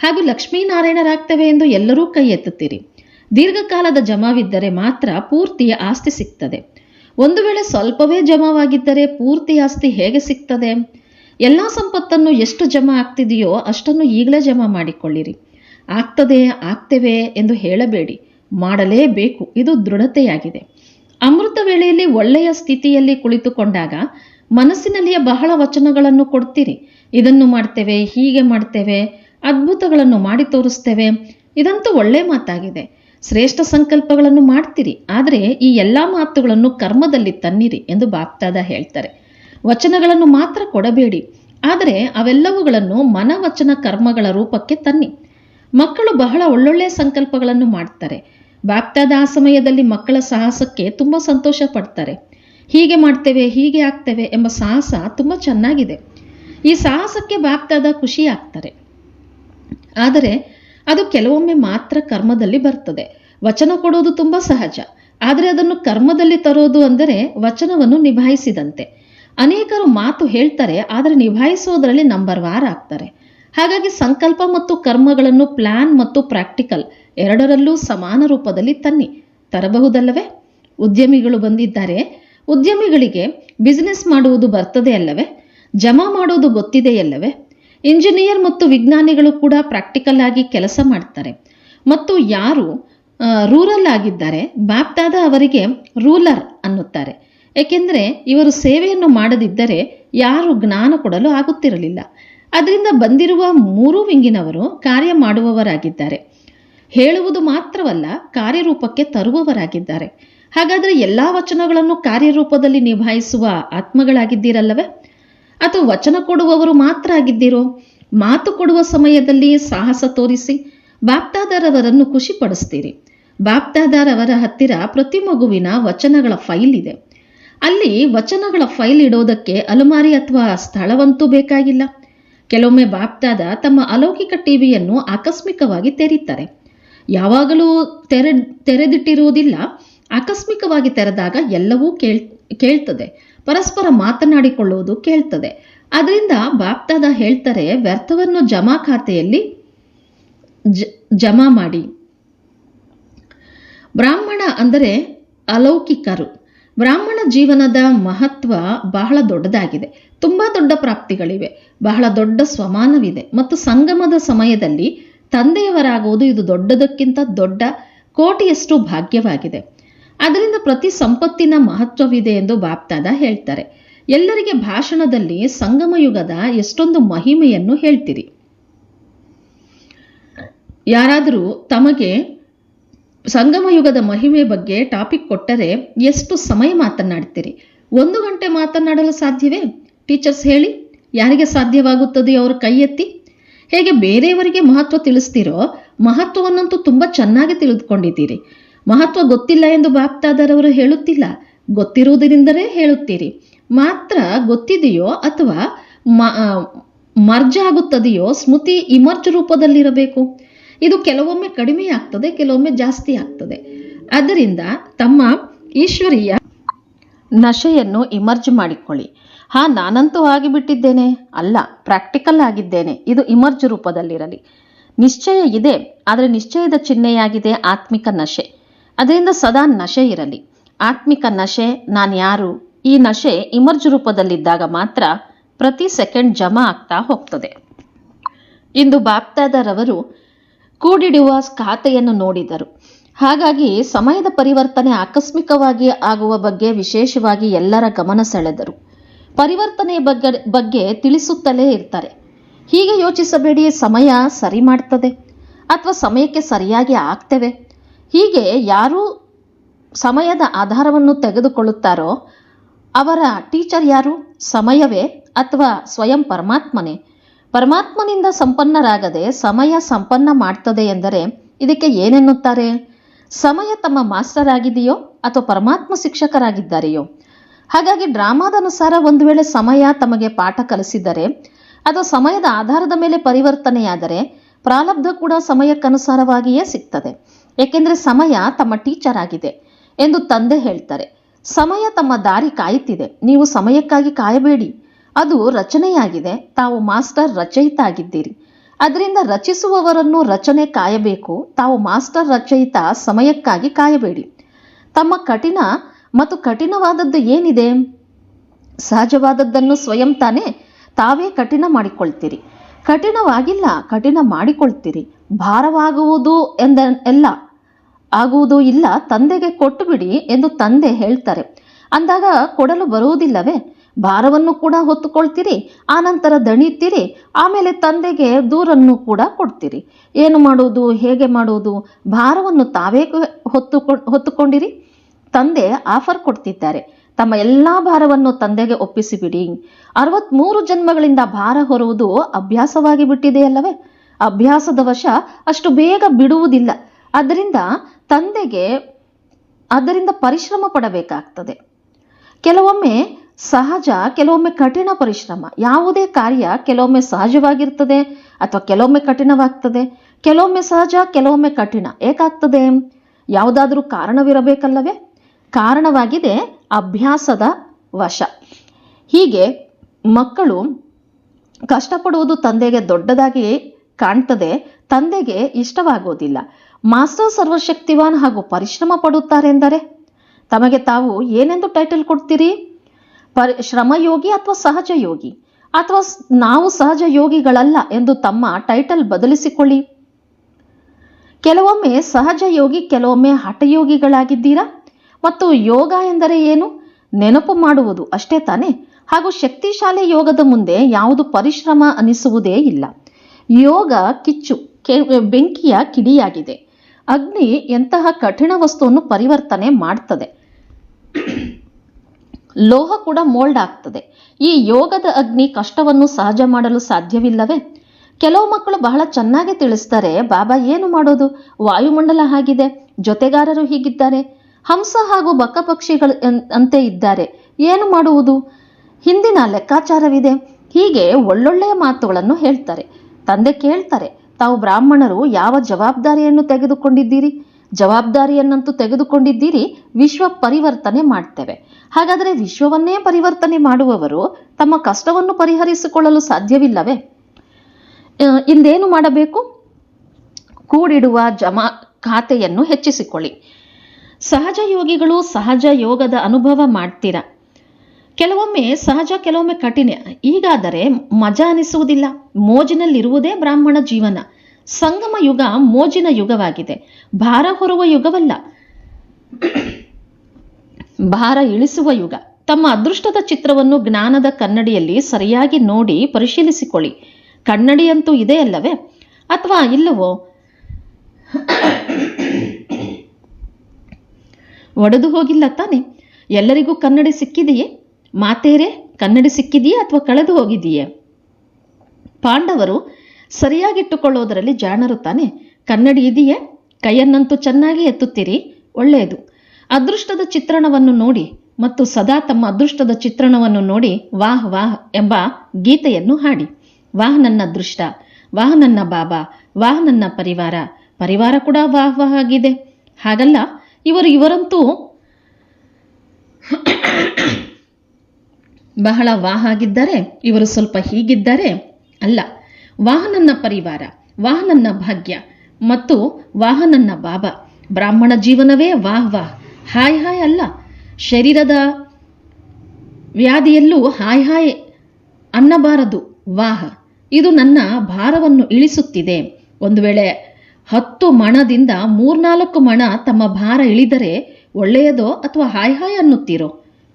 ಹಾಗೂ ಲಕ್ಷ್ಮೀನಾರಾಯಣರಾಗ್ತವೆ ಎಂದು ಎಲ್ಲರೂ ಕೈ ಎತ್ತುತ್ತೀರಿ. ದೀರ್ಘಕಾಲದ ಜಮಾವಿದ್ದರೆ ಮಾತ್ರ ಪೂರ್ತಿಯ ಆಸ್ತಿ ಸಿಗ್ತದೆ. ಒಂದು ವೇಳೆ ಸ್ವಲ್ಪವೇ ಜಮಾವಾಗಿದ್ದರೆ ಪೂರ್ತಿ ಆಸ್ತಿ ಹೇಗೆ ಸಿಗ್ತದೆ? ಎಲ್ಲ ಸಂಪತ್ತನ್ನು ಎಷ್ಟು ಜಮಾ ಆಗ್ತಿದೆಯೋ ಅಷ್ಟನ್ನು ಈಗಲೇ ಜಮಾ ಮಾಡಿಕೊಳ್ಳಿರಿ. ಆಗ್ತದೆ, ಆಗ್ತೇವೆ ಎಂದು ಹೇಳಬೇಡಿ. ಮಾಡಲೇಬೇಕು, ಇದು ದೃಢತೆಯಾಗಿದೆ. ಅಮೃತ ವೇಳೆಯಲ್ಲಿ ಒಳ್ಳೆಯ ಸ್ಥಿತಿಯಲ್ಲಿ ಕುಳಿತುಕೊಂಡಾಗ ಮನಸ್ಸಿನಲ್ಲಿಯ ಬಹಳ ವಚನಗಳನ್ನು ಕೊಡ್ತೀರಿ. ಇದನ್ನು ಮಾಡ್ತೇವೆ, ಹೀಗೆ ಮಾಡ್ತೇವೆ ಅದ್ಭುತಗಳನ್ನು ಮಾಡಿ ತೋರಿಸ್ತೇವೆ. ಇದಂತೂ ಒಳ್ಳೆ ಮಾತಾಗಿದೆ. ಶ್ರೇಷ್ಠ ಸಂಕಲ್ಪಗಳನ್ನು ಮಾಡ್ತೀರಿ, ಆದರೆ ಈ ಎಲ್ಲ ಮಾತುಗಳನ್ನು ಕರ್ಮದಲ್ಲಿ ತನ್ನಿರಿ ಎಂದು ಬಾಪ್ತಾದ ಹೇಳ್ತಾರೆ. ವಚನಗಳನ್ನು ಮಾತ್ರ ಕೊಡಬೇಡಿ, ಆದರೆ ಅವೆಲ್ಲವುಗಳನ್ನು ಮನವಚನ ಕರ್ಮಗಳ ರೂಪಕ್ಕೆ ತನ್ನಿ. ಮಕ್ಕಳು ಬಹಳ ಒಳ್ಳೊಳ್ಳೆ ಸಂಕಲ್ಪಗಳನ್ನು ಮಾಡ್ತಾರೆ. ಬಾಪ್ತಾದ ಆ ಸಮಯದಲ್ಲಿ ಮಕ್ಕಳ ಸಾಹಸಕ್ಕೆ ತುಂಬ ಸಂತೋಷ ಪಡ್ತಾರೆ. ಹೀಗೆ ಮಾಡ್ತೇವೆ, ಹೀಗೆ ಆಗ್ತೇವೆ ಎಂಬ ಸಾಹಸ ತುಂಬ ಚೆನ್ನಾಗಿದೆ. ಈ ಸಾಹಸಕ್ಕೆ ಬಾಪ್ತಾದ ಖುಷಿ ಆಗ್ತಾರೆ. ಆದರೆ ಅದು ಕೆಲವೊಮ್ಮೆ ಮಾತ್ರ ಕರ್ಮದಲ್ಲಿ ಬರ್ತದೆ. ವಚನ ಕೊಡೋದು ತುಂಬ ಸಹಜ. ಆದರೆ ಅದನ್ನು ಕರ್ಮದಲ್ಲಿ ತರೋದು ಅಂದರೆ ವಚನವನ್ನು ನಿಭಾಯಿಸಿದಂತೆ. ಅನೇಕರು ಮಾತು ಹೇಳ್ತಾರೆ, ಆದರೆ ನಿಭಾಯಿಸೋದರಲ್ಲಿ ನಂಬರ್ ವಾರ್ ಆಗ್ತಾರೆ. ಹಾಗಾಗಿ ಸಂಕಲ್ಪ ಮತ್ತು ಕರ್ಮಗಳನ್ನು ಪ್ಲಾನ್ ಮತ್ತು ಪ್ರಾಕ್ಟಿಕಲ್ ಎರಡರಲ್ಲೂ ಸಮಾನ ರೂಪದಲ್ಲಿ ತನ್ನಿ. ತರಬಹುದಲ್ಲವೇ? ಉದ್ಯಮಿಗಳು ಬಂದಿದ್ದಾರೆ. ಉದ್ಯಮಿಗಳಿಗೆ ಬಿಸಿನೆಸ್ ಮಾಡುವುದು ಬರ್ತದೆ ಅಲ್ಲವೇ? ಜಮಾ ಮಾಡೋದು ಗೊತ್ತಿದೆಯಲ್ಲವೇ? ಇಂಜಿನಿಯರ್ ಮತ್ತು ವಿಜ್ಞಾನಿಗಳು ಕೂಡ ಪ್ರಾಕ್ಟಿಕಲ್ ಆಗಿ ಕೆಲಸ ಮಾಡ್ತಾರೆ. ಮತ್ತು ಯಾರು ರೂರಲ್ ಆಗಿದ್ದಾರೆ ಬಾಪ್ತಾದ ಅವರಿಗೆ ರೂಲರ್ ಅನ್ನುತ್ತಾರೆ. ಏಕೆಂದರೆ ಇವರು ಸೇವೆಯನ್ನು ಮಾಡದಿದ್ದರೆ ಯಾರು ಜ್ಞಾನ ಕೊಡಲು ಆಗುತ್ತಿರಲಿಲ್ಲ. ಅದರಿಂದ ಬಂದಿರುವ ಮೂರು ವಿಂಗಿನವರು ಕಾರ್ಯ ಮಾಡುವವರಾಗಿದ್ದಾರೆ. ಹೇಳುವುದು ಮಾತ್ರವಲ್ಲ, ಕಾರ್ಯರೂಪಕ್ಕೆ ತರುವವರಾಗಿದ್ದಾರೆ. ಹಾಗಾದರೆ ಎಲ್ಲ ವಚನಗಳನ್ನು ಕಾರ್ಯರೂಪದಲ್ಲಿ ನಿಭಾಯಿಸುವ ಆತ್ಮಗಳಾಗಿದ್ದೀರಲ್ಲವೇ? ಅಥವಾ ವಚನ ಕೊಡುವವರು ಮಾತ್ರ ಆಗಿದ್ದೀರೋ? ಮಾತು ಕೊಡುವ ಸಮಯದಲ್ಲಿ ಸಾಹಸ ತೋರಿಸಿ ಬಾಪ್ತಾದಾರವರನ್ನು ಖುಷಿಪಡಿಸ್ತೀರಿ. ಬಾಪ್ತಾದಾರವರ ಹತ್ತಿರ ಪ್ರತಿ ಮಗುವಿನ ವಚನಗಳ ಫೈಲ್ ಇದೆ. ಅಲ್ಲಿ ವಚನಗಳ ಫೈಲ್ ಇಡೋದಕ್ಕೆ ಅಲಮಾರಿ ಅಥವಾ ಸ್ಥಳವಂತೂ ಬೇಕಾಗಿಲ್ಲ. ಕೆಲವೊಮ್ಮೆ ಬಾಪ್ತಾದ ತಮ್ಮ ಅಲೌಕಿಕ ಟಿವಿಯನ್ನು ಆಕಸ್ಮಿಕವಾಗಿ ತೆರೀತಾರೆ. ಯಾವಾಗಲೂ ತೆರೆ ತೆರೆದಿಟ್ಟಿರುವುದಿಲ್ಲ, ಆಕಸ್ಮಿಕವಾಗಿ ತೆರೆದಾಗ ಎಲ್ಲವೂ ಕೇಳ್ ಕೇಳ್ತದೆ. ಪರಸ್ಪರ ಮಾತನಾಡಿಕೊಳ್ಳುವುದು ಕೇಳ್ತದೆ. ಅದರಿಂದ ಬಾಪ್ತಾದ ಹೇಳ್ತಾರೆ, ವ್ಯರ್ಥವನ್ನು ಜಮಾ ಖಾತೆಯಲ್ಲಿ ಜಮಾ ಮಾಡಿ. ಬ್ರಾಹ್ಮಣ ಅಂದರೆ ಅಲೌಕಿಕರು. ಬ್ರಾಹ್ಮಣ ಜೀವನದ ಮಹತ್ವ ಬಹಳ ದೊಡ್ಡದಾಗಿದೆ. ತುಂಬ ದೊಡ್ಡ ಪ್ರಾಪ್ತಿಗಳಿವೆ. ಬಹಳ ದೊಡ್ಡ ಸ್ವಮಾನವಿದೆ. ಮತ್ತು ಸಂಗಮದ ಸಮಯದಲ್ಲಿ ತಂದೆಯವರಾಗುವುದು ಇದು ದೊಡ್ಡದಕ್ಕಿಂತ ದೊಡ್ಡ, ಕೋಟಿಯಷ್ಟು ಭಾಗ್ಯವಾಗಿದೆ. ಅದರಿಂದ ಪ್ರತಿ ಸಂಪತ್ತಿನ ಮಹತ್ವವಿದೆ ಎಂದು ಬಾಪ್ತಾದ ಹೇಳ್ತಾರೆ. ಎಲ್ಲರಿಗೆ ಭಾಷಣದಲ್ಲಿ ಸಂಗಮ ಯುಗದ ಎಷ್ಟೊಂದು ಮಹಿಮೆಯನ್ನು ಹೇಳ್ತೀರಿ. ಯಾರಾದರೂ ತಮಗೆ ಸಂಗಮ ಯುಗದ ಮಹಿಮೆ ಬಗ್ಗೆ ಟಾಪಿಕ್ ಕೊಟ್ಟರೆ ಎಷ್ಟು ಸಮಯ ಮಾತನಾಡ್ತೀರಿ? ಒಂದು ಗಂಟೆ ಮಾತನಾಡಲು ಸಾಧ್ಯವೇ? ಟೀಚರ್ಸ್ ಹೇಳಿ, ಯಾರಿಗೆ ಸಾಧ್ಯವಾಗುತ್ತದೆ ಅವರು ಕೈ ಎತ್ತಿ ಹೇಗೆ ಬೇರೆಯವರಿಗೆ ಮಹತ್ವ ತಿಳಿಸ್ತೀರೋ ಮಹತ್ವವನ್ನಂತೂ ತುಂಬ ಚೆನ್ನಾಗಿ ತಿಳಿದುಕೊಂಡಿದ್ದೀರಿ. ಮಹತ್ವ ಗೊತ್ತಿಲ್ಲ ಎಂದು ಬಾಪ್ತಾದರವರು ಹೇಳುತ್ತಿಲ್ಲ. ಗೊತ್ತಿರುವುದರಿಂದಲೇ ಹೇಳುತ್ತೀರಿ. ಮಾತ್ರ ಗೊತ್ತಿದೆಯೋ ಅಥವಾ ಮರ್ಜ ಆಗುತ್ತದೆಯೋ ಸ್ಮೃತಿ ಇಮರ್ಜ್ ರೂಪದಲ್ಲಿರಬೇಕು. ಇದು ಕೆಲವೊಮ್ಮೆ ಕಡಿಮೆ ಆಗ್ತದೆ, ಕೆಲವೊಮ್ಮೆ ಜಾಸ್ತಿ ಆಗ್ತದೆ. ಆದ್ದರಿಂದ ತಮ್ಮ ಈಶ್ವರೀಯ ನಶೆಯನ್ನು ಇಮರ್ಜ್ ಮಾಡಿಕೊಳ್ಳಿ. ಹಾ, ನಾನಂತೂ ಆಗಿಬಿಟ್ಟಿದ್ದೇನೆ. ಅಲ್ಲ, ಪ್ರಾಕ್ಟಿಕಲ್ ಆಗಿದ್ದೇನೆ. ಇದು ಇಮರ್ಜ್ ರೂಪದಲ್ಲಿರಲಿ. ನಿಶ್ಚಯ ಇದೆ, ಆದರೆ ನಿಶ್ಚಯದ ಚಿಹ್ನೆಯಾಗಿದೆ ಆತ್ಮಿಕ ನಶೆ. ಅದರಿಂದ ಸದಾ ನಶೆ ಇರಲಿ. ಆತ್ಮಿಕ ನಶೆ, ನಾನು ಯಾರು? ಈ ನಶೆ ಇಮರ್ಜ್ ರೂಪದಲ್ಲಿದ್ದಾಗ ಮಾತ್ರ ಪ್ರತಿ ಸೆಕೆಂಡ್ ಜಮಾ ಆಗ್ತಾ ಹೋಗ್ತದೆ. ಇಂದು ಬಾಪ್ತಾದರವರು ಕೂಡಿಡುವ ಖಾತೆಯನ್ನು ನೋಡಿದರು. ಹಾಗಾಗಿ ಸಮಯದ ಪರಿವರ್ತನೆ ಆಕಸ್ಮಿಕವಾಗಿ ಆಗುವ ಬಗ್ಗೆ ವಿಶೇಷವಾಗಿ ಎಲ್ಲರ ಗಮನ ಸೆಳೆದರು. ಪರಿವರ್ತನೆಯ ಬಗ್ಗೆ ಬಗ್ಗೆ ತಿಳಿಸುತ್ತಲೇ ಇರ್ತಾರೆ. ಹೀಗೆ ಯೋಚಿಸಬೇಡಿ, ಸಮಯ ಸರಿ ಮಾಡ್ತದೆ. ಅಥವಾ ಸಮಯಕ್ಕೆ ಸರಿಯಾಗಿ ಆಗ್ತೇವೆ. ಹೀಗೆ ಯಾರು ಸಮಯದ ಆಧಾರವನ್ನು ತೆಗೆದುಕೊಳ್ಳುತ್ತಾರೋ ಅವರ ಟೀಚರ್ ಯಾರು? ಸಮಯವೇ ಅಥವಾ ಸ್ವಯಂ ಪರಮಾತ್ಮನೇ? ಪರಮಾತ್ಮನಿಂದ ಸಂಪನ್ನರಾಗದೆ ಸಮಯ ಸಂಪನ್ನ ಮಾಡ್ತದೆ ಎಂದರೆ ಇದಕ್ಕೆ ಏನೆನ್ನುತ್ತಾರೆ? ಸಮಯ ತಮ್ಮ ಮಾಸ್ಟರ್ ಆಗಿದೆಯೋ ಅಥವಾ ಪರಮಾತ್ಮ ಶಿಕ್ಷಕರಾಗಿದ್ದಾರೆಯೋ? ಹಾಗಾಗಿ ಡ್ರಾಮಾದ ಅನುಸಾರ ಒಂದು ವೇಳೆ ಸಮಯ ತಮಗೆ ಪಾಠ ಕಲಿಸಿದರೆ, ಅದು ಸಮಯದ ಆಧಾರದ ಮೇಲೆ ಪರಿವರ್ತನೆಯಾದರೆ ಪ್ರಾಲಬ್ಧ ಕೂಡ ಸಮಯಕ್ಕನುಸಾರವಾಗಿಯೇ ಸಿಗ್ತದೆ. ಏಕೆಂದರೆ ಸಮಯ ತಮ್ಮ ಟೀಚರ್ ಆಗಿದೆ ಎಂದು ತಂದೆ ಹೇಳ್ತಾರೆ. ಸಮಯ ತಮ್ಮ ದಾರಿ ಕಾಯುತ್ತಿದೆ. ನೀವು ಸಮಯಕ್ಕಾಗಿ ಕಾಯಬೇಡಿ. ಅದು ರಚನೆಯಾಗಿದೆ. ತಾವು ಮಾಸ್ಟರ್ ರಚಯಿತ ಆಗಿದ್ದೀರಿ ಅದರಿಂದ ರಚಿಸುವವರನ್ನು ರಚನೆ ಕಾಯಬೇಕು. ತಾವು ಮಾಸ್ಟರ್ ರಚಯಿತ ಸಮಯಕ್ಕಾಗಿ ಕಾಯಬೇಡಿ. ತಮ್ಮ ಕಠಿಣ ಮತ್ತು ಕಠಿಣವಾದದ್ದು ಏನಿದೆ? ಸಹಜವಾದದ್ದನ್ನು ಸ್ವಯಂ ತಾನೇ ತಾವೇ ಕಠಿಣ ಮಾಡಿಕೊಳ್ತೀರಿ. ಕಠಿಣವಾಗಿಲ್ಲ, ಕಠಿಣ ಮಾಡಿಕೊಳ್ತೀರಿ. ಭಾರವಾಗುವುದು ಎಂದ, ಎಲ್ಲ ಆಗುವುದು ಇಲ್ಲ, ತಂದೆಗೆ ಕೊಟ್ಟು ಬಿಡಿ ಎಂದು ತಂದೆ ಹೇಳ್ತಾರೆ. ಅಂದಾಗ ಕೊಡಲು ಬರುವುದಿಲ್ಲವೇ? ಭಾರವನ್ನು ಕೂಡ ಹೊತ್ತುಕೊಳ್ತೀರಿ, ಆನಂತರ ದಣಿತೀರಿ, ಆಮೇಲೆ ತಂದೆಗೆ ದೂರನ್ನು ಕೂಡ ಕೊಡ್ತೀರಿ. ಏನು ಮಾಡುವುದು, ಹೇಗೆ ಮಾಡುವುದು, ಭಾರವನ್ನು ತಾವೇ ಹೊತ್ತು ಹೊತ್ತುಕೊಂಡಿರಿ? ತಂದೆ ಆಫರ್ ಕೊಡ್ತಿದ್ದಾರೆ. ತಮ್ಮ ಎಲ್ಲಾ ಭಾರವನ್ನು ತಂದೆಗೆ ಒಪ್ಪಿಸಿಬಿಡಿ. ಅರವತ್ಮೂರು ಜನ್ಮಗಳಿಂದ ಭಾರ ಹೊರುವುದು ಅಭ್ಯಾಸವಾಗಿ ಬಿಟ್ಟಿದೆಯಲ್ಲವೇ? ಅಭ್ಯಾಸದ ವಶ ಅಷ್ಟು ಬೇಗ ಬಿಡುವುದಿಲ್ಲ. ಅದರಿಂದ ತಂದೆಗೆ ಅದರಿಂದ ಪರಿಶ್ರಮ ಪಡಬೇಕಾಗ್ತದೆ. ಕೆಲವೊಮ್ಮೆ ಸಹಜ, ಕೆಲವೊಮ್ಮೆ ಕಠಿಣ ಪರಿಶ್ರಮ. ಯಾವುದೇ ಕಾರ್ಯ ಕೆಲವೊಮ್ಮೆ ಸಹಜವಾಗಿರ್ತದೆ ಅಥವಾ ಕೆಲವೊಮ್ಮೆ ಕಠಿಣವಾಗ್ತದೆ. ಕೆಲವೊಮ್ಮೆ ಸಹಜ, ಕೆಲವೊಮ್ಮೆ ಕಠಿಣ. ಏಕಾಗ್ತದೆ? ಯಾವುದಾದರೂ ಕಾರಣವಿರಬೇಕಲ್ಲವೇ? ಕಾರಣವಾಗಿದೆ ಅಭ್ಯಾಸದ ವಶ. ಹೀಗೆ ಮಕ್ಕಳು ಕಷ್ಟಪಡುವುದು ತಂದೆಗೆ ದೊಡ್ಡದಾಗಿ ಕಾಣ್ತದೆ, ತಂದೆಗೆ ಇಷ್ಟವಾಗೋದಿಲ್ಲ. ಮಾಸ್ಟರ್ ಸರ್ವಶಕ್ತಿವಾನ್ ಹಾಗೂ ಪರಿಶ್ರಮ ಪಡುತ್ತಾರೆಂದರೆ? ತಮಗೆ ತಾವು ಏನೆಂದು ಟೈಟಲ್ ಕೊಡ್ತೀರಿ? ಪರಿ, ಶ್ರಮಯೋಗಿ ಅಥವಾ ಸಹಜ ಯೋಗಿ ಅಥವಾ ನಾವು ಸಹಜ ಯೋಗಿಗಳಲ್ಲ ಎಂದು ತಮ್ಮ ಟೈಟಲ್ ಬದಲಿಸಿಕೊಳ್ಳಿ. ಕೆಲವೊಮ್ಮೆ ಸಹಜ ಯೋಗಿ ಕೆಲವೊಮ್ಮೆ ಹಠಯೋಗಿಗಳಾಗಿದ್ದೀರಾ? ಮತ್ತು ಯೋಗ ಎಂದರೆ ಏನು? ನೆನಪು ಮಾಡುವುದು ಅಷ್ಟೇ ತಾನೇ? ಹಾಗೂ ಶಕ್ತಿಶಾಲಿ ಯೋಗದ ಮುಂದೆ ಯಾವುದು ಪರಿಶ್ರಮ ಅನಿಸುವುದೇ ಇಲ್ಲ. ಯೋಗ ಕಿಚ್ಚು ಬೆಂಕಿಯ ಕಿಡಿಯಾಗಿದೆ. ಅಗ್ನಿ ಎಂತಹ ಕಠಿಣ ವಸ್ತುವನ್ನು ಪರಿವರ್ತನೆ ಮಾಡ್ತದೆ. ಲೋಹ ಕೂಡ ಮೋಲ್ಡ್ ಆಗ್ತದೆ. ಈ ಯೋಗದ ಅಗ್ನಿ ಕಷ್ಟವನ್ನು ಸಹಜ ಮಾಡಲು ಸಾಧ್ಯವಿಲ್ಲವೇ? ಕೆಲವು ಮಕ್ಕಳು ಬಹಳ ಚೆನ್ನಾಗಿ ತಿಳಿಸ್ತಾರೆ, ಬಾಬಾ, ಏನು ಮಾಡೋದು? ವಾಯುಮಂಡಲ ಹಾಗಿದೆ, ಜೊತೆಗಾರರು ಹೀಗಿದ್ದಾರೆ, ಹಂಸ ಹಾಗೂ ಬಕ್ಕ ಪಕ್ಷಿಗಳು ಅಂತೆ ಇದ್ದಾರೆ, ಏನು ಮಾಡುವುದು? ಹಿಂದಿನ ಲೆಕ್ಕಾಚಾರವಿದೆ. ಹೀಗೆ ಒಳ್ಳೊಳ್ಳೆಯ ಮಾತುಗಳನ್ನು ಹೇಳ್ತಾರೆ. ತಂದೆ ಕೇಳ್ತಾರೆ, ತಾವು ಬ್ರಾಹ್ಮಣರು ಯಾವ ಜವಾಬ್ದಾರಿಯನ್ನು ತೆಗೆದುಕೊಂಡಿದ್ದೀರಿ? ಜವಾಬ್ದಾರಿಯನ್ನಂತೂ ತೆಗೆದುಕೊಂಡಿದ್ದೀರಿ, ವಿಶ್ವ ಪರಿವರ್ತನೆ ಮಾಡ್ತೇವೆ. ಹಾಗಾದರೆ ವಿಶ್ವವನ್ನೇ ಪರಿವರ್ತನೆ ಮಾಡುವವರು ತಮ್ಮ ಕಷ್ಟವನ್ನು ಪರಿಹರಿಸಿಕೊಳ್ಳಲು ಸಾಧ್ಯವಿಲ್ಲವೇ? ಇಂದೇನು ಮಾಡಬೇಕು? ಕೂಡಿಡುವ ಜಮಾ, ಖಾತೆಯನ್ನು ಹೆಚ್ಚಿಸಿಕೊಳ್ಳಿ. ಸಹಜ ಯೋಗಿಗಳು ಸಹಜ ಯೋಗದ ಅನುಭವ ಮಾಡ್ತೀರಾ? ಕೆಲವೊಮ್ಮೆ ಸಹಜ, ಕೆಲವೊಮ್ಮೆ ಕಠಿಣ. ಈಗಾದರೆ ಮಜಾ ಅನಿಸುವುದಿಲ್ಲ. ಮೋಜಿನಲ್ಲಿರುವುದೇ ಬ್ರಾಹ್ಮಣ ಜೀವನ. ಸಂಗಮ ಯುಗ ಮೋಜಿನ ಯುಗವಾಗಿದೆ. ಭಾರ ಹೊರುವ ಯುಗವಲ್ಲ. ಭಾರ ಇಳಿಸುವ ಯುಗ. ತಮ್ಮ ಅದೃಷ್ಟದ ಚಿತ್ರವನ್ನು ಜ್ಞಾನದ ಕನ್ನಡಿಯಲ್ಲಿ ಸರಿಯಾಗಿ ನೋಡಿ ಪರಿಶೀಲಿಸಿಕೊಳ್ಳಿ. ಕನ್ನಡಿಯಂತೂ ಇದೆ ಅಲ್ಲವೇ? ಅಥವಾ ಇಲ್ಲವೋ? ಒಡೆದು ಹೋಗಿಲ್ಲ ತಾನೆ? ಎಲ್ಲರಿಗೂ ಕನ್ನಡಿ ಸಿಕ್ಕಿದೆಯೇ? ಮಾತೇರೆ, ಕನ್ನಡಿ ಸಿಕ್ಕಿದೆಯೇ ಅಥವಾ ಕಳೆದು ಹೋಗಿದೆಯೇ? ಪಾಂಡವರು ಸರಿಯಾಗಿಟ್ಟುಕೊಳ್ಳೋದರಲ್ಲಿ ಜಾಣರು ತಾನೆ. ಕನ್ನಡಿ ಇದೆಯೇ? ಕೈಯನ್ನಂತೂ ಚೆನ್ನಾಗಿ ಎತ್ತುತ್ತೀರಿ, ಒಳ್ಳೆಯದು. ಅದೃಷ್ಟದ ಚಿತ್ರಣವನ್ನು ನೋಡಿ ಮತ್ತು ಸದಾ ತಮ್ಮ ಅದೃಷ್ಟದ ಚಿತ್ರಣವನ್ನು ನೋಡಿ ವಾಹ್ ವಾಹ್ ಎಂಬ ಗೀತೆಯನ್ನು ಹಾಡಿ. ವಾಹ್ ನನ್ನ ಅದೃಷ್ಟ, ವಾಹ್ ನನ್ನ ಬಾಬಾ, ವಾಹ್ ನನ್ನ ಪರಿವಾರ ಪರಿವಾರ ಕೂಡ ವಾಹ್ ವಾಹ್ ಆಗಿದೆ. ಹಾಗಲ್ಲ, ಇವರು ಇವರಂತೂ ಬಹಳ ವಾಹ ಆಗಿದ್ದಾರೆ, ಇವರು ಸ್ವಲ್ಪ ಹೀಗಿದ್ದಾರೆ ಅಲ್ಲ ವಾಹನನ್ನ ಪರಿವಾರ ವಾಹನನ್ನ ಭಾಗ್ಯ ಮತ್ತು ವಾಹನನ್ನ ಬಾಬಾ. ಬ್ರಾಹ್ಮಣ ಜೀವನವೇ ವಾಹ್ ವಾಹ್, ಹಾಯ್ ಹಾಯ್ ಅಲ್ಲ, ಶರೀರದ ವ್ಯಾಧಿಯಲ್ಲೂ ಹಾಯ್ ಹಾಯ್ ಅನ್ನಬಾರದು ವಾಹ. ಇದು ನನ್ನ ಭಾರವನ್ನು ಇಳಿಸುತ್ತಿದೆ. ಒಂದು ವೇಳೆ ಹತ್ತು ಮಣದಿಂದ ಮೂರ್ನಾಲ್ಕು ಮಣ ತಮ್ಮ ಭಾರ ಇಳಿದರೆ ಒಳ್ಳೆಯದೋ ಅಥವಾ ಹಾಯ್ ಹಾಯ್ ಅನ್ನುತ್ತೀರೋ?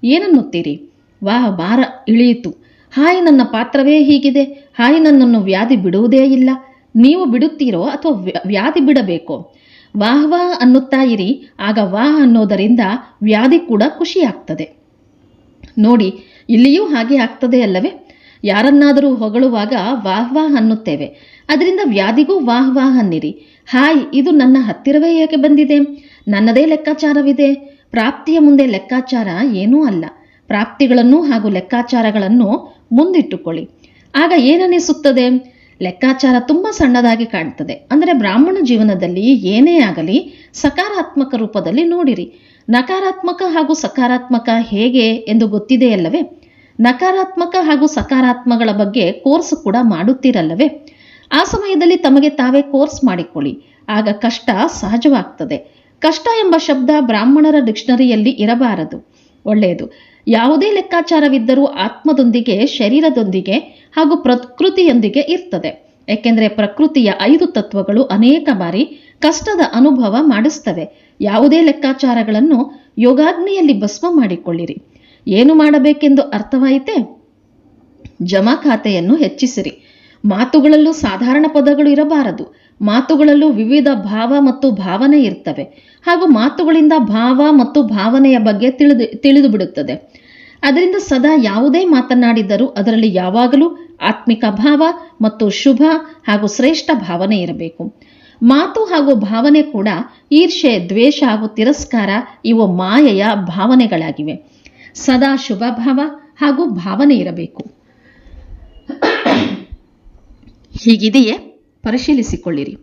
ಏನನ್ನುತ್ತೀರಿ? ವಾಹ, ಭಾರ ಇಳಿಯಿತು. ಹಾಯ್ ನನ್ನ ಪಾತ್ರವೇ ಹೀಗಿದೆ. ಹಾಯ್ ನನ್ನನ್ನು ವ್ಯಾಧಿ ಬಿಡುವುದೇ ಇಲ್ಲ. ನೀವು ಬಿಡುತ್ತೀರೋ ಅಥವಾ ವ್ಯಾಧಿ ಬಿಡಬೇಕೋ? ವಾಹ್ ವಾ ಅನ್ನುತ್ತಾ ಇರಿ. ಆಗ ವಾಹ್ ಅನ್ನೋದರಿಂದ ವ್ಯಾಧಿ ಕೂಡ ಖುಷಿಯಾಗ್ತದೆ. ನೋಡಿ, ಇಲ್ಲಿಯೂ ಹಾಗೆ ಆಗ್ತದೆ ಅಲ್ಲವೇ? ಯಾರನ್ನಾದರೂ ಹೊಗಳುವಾಗ ವಾಹ್ ವಾಹ್ ಅನ್ನುತ್ತೇವೆ. ಅದರಿಂದ ವ್ಯಾಧಿಗೂ ವಾಹ್ ವಾಹ್ ಅನ್ನಿರಿ. ಹಾಯ್, ಇದು ನನ್ನ ಹತ್ತಿರವೇ ಏಕೆ ಬಂದಿದೆ? ನನ್ನದೇ ಲೆಕ್ಕಾಚಾರವಿದೆ. ಪ್ರಾಪ್ತಿಯ ಮುಂದೆ ಲೆಕ್ಕಾಚಾರ ಏನೂ ಅಲ್ಲ. ಪ್ರಾಪ್ತಿಗಳನ್ನು ಹಾಗೂ ಲೆಕ್ಕಾಚಾರಗಳನ್ನು ಮುಂದಿಟ್ಟುಕೊಳ್ಳಿ. ಆಗ ಏನನಿಸುತ್ತದೆ ಲೆಕ್ಕಾಚಾರ ತುಂಬ ಸಣ್ಣದಾಗಿ ಕಾಣ್ತದೆ. ಅಂದರೆ ಬ್ರಾಹ್ಮಣ ಜೀವನದಲ್ಲಿ ಏನೇ ಆಗಲಿ ಸಕಾರಾತ್ಮಕ ರೂಪದಲ್ಲಿ ನೋಡಿರಿ. ನಕಾರಾತ್ಮಕ ಹಾಗೂ ಸಕಾರಾತ್ಮಕ ಹೇಗೆ ಎಂದು ಗೊತ್ತಿದೆಯಲ್ಲವೇ? ನಕಾರಾತ್ಮಕ ಹಾಗೂ ಸಕಾರಾತ್ಮಕಗಳ ಬಗ್ಗೆ ಕೋರ್ಸ್ ಕೂಡ ಮಾಡುತ್ತೀರಲ್ಲವೇ? ಆ ಸಮಯದಲ್ಲಿ ತಮಗೆ ತಾವೇ ಕೋರ್ಸ್ ಮಾಡಿಕೊಳ್ಳಿ. ಆಗ ಕಷ್ಟ ಸಹಜವಾಗ್ತದೆ. ಕಷ್ಟ ಎಂಬ ಶಬ್ದ ಬ್ರಾಹ್ಮಣರ ಡಿಕ್ಷನರಿಯಲ್ಲಿ ಇರಬಾರದು. ಒಳ್ಳೆಯದು. ಯಾವುದೇ ಲೆಕ್ಕಾಚಾರವಿದ್ದರೂ ಆತ್ಮದೊಂದಿಗೆ, ಶರೀರದೊಂದಿಗೆ ಹಾಗೂ ಪ್ರಕೃತಿಯೊಂದಿಗೆ ಇರ್ತದೆ. ಏಕೆಂದರೆ ಪ್ರಕೃತಿಯ ಐದು ತತ್ವಗಳು ಅನೇಕ ಬಾರಿ ಕಷ್ಟದ ಅನುಭವ ಮಾಡಿಸ್ತವೆ. ಯಾವುದೇ ಲೆಕ್ಕಾಚಾರಗಳನ್ನು ಯೋಗಾಗ್ನಿಯಲ್ಲಿ ಭಸ್ಮ ಮಾಡಿಕೊಳ್ಳಿರಿ. ಏನು ಮಾಡಬೇಕೆಂದು ಅರ್ಥವಾಯಿತೆ? ಜಮಾ ಖಾತೆಯನ್ನು ಹೆಚ್ಚಿಸಿರಿ. ಮಾತುಗಳಲ್ಲೂ ಸಾಧಾರಣ ಪದಗಳು ಇರಬಾರದು. ಮಾತುಗಳಲ್ಲೂ ವಿವಿಧ ಭಾವ ಮತ್ತು ಭಾವನೆ ಇರ್ತವೆ. ಹಾಗೂ ಮಾತುಗಳಿಂದ ಭಾವ ಮತ್ತು ಭಾವನೆಯ ಬಗ್ಗೆ ತಿಳಿದು ತಿಳಿದು ಬಿಡುತ್ತದೆ. ಅದರಿಂದ ಸದಾ ಯಾವುದೇ ಮಾತನಾಡಿದರೂ ಅದರಲ್ಲಿ ಯಾವಾಗಲೂ ಆತ್ಮಿಕ ಭಾವ ಮತ್ತು ಶುಭ ಹಾಗೂ ಶ್ರೇಷ್ಠ ಭಾವನೆ ಇರಬೇಕು. ಮಾತು ಹಾಗೂ ಭಾವನೆ ಕೂಡ ಈರ್ಷೆ ದ್ವೇಷ ಹಾಗೂ ತಿರಸ್ಕಾರ ಇವು ಮಾಯೆಯ ಭಾವನೆಗಳಾಗಿವೆ. ಸದಾ ಶುಭ ಭಾವ ಹಾಗೂ ಭಾವನೆ ಇರಬೇಕು. ಹೀಗಿದೆಯೇ? ಪರಿಶೀಲಿಸಿಕೊಳ್ಳಿರಿ.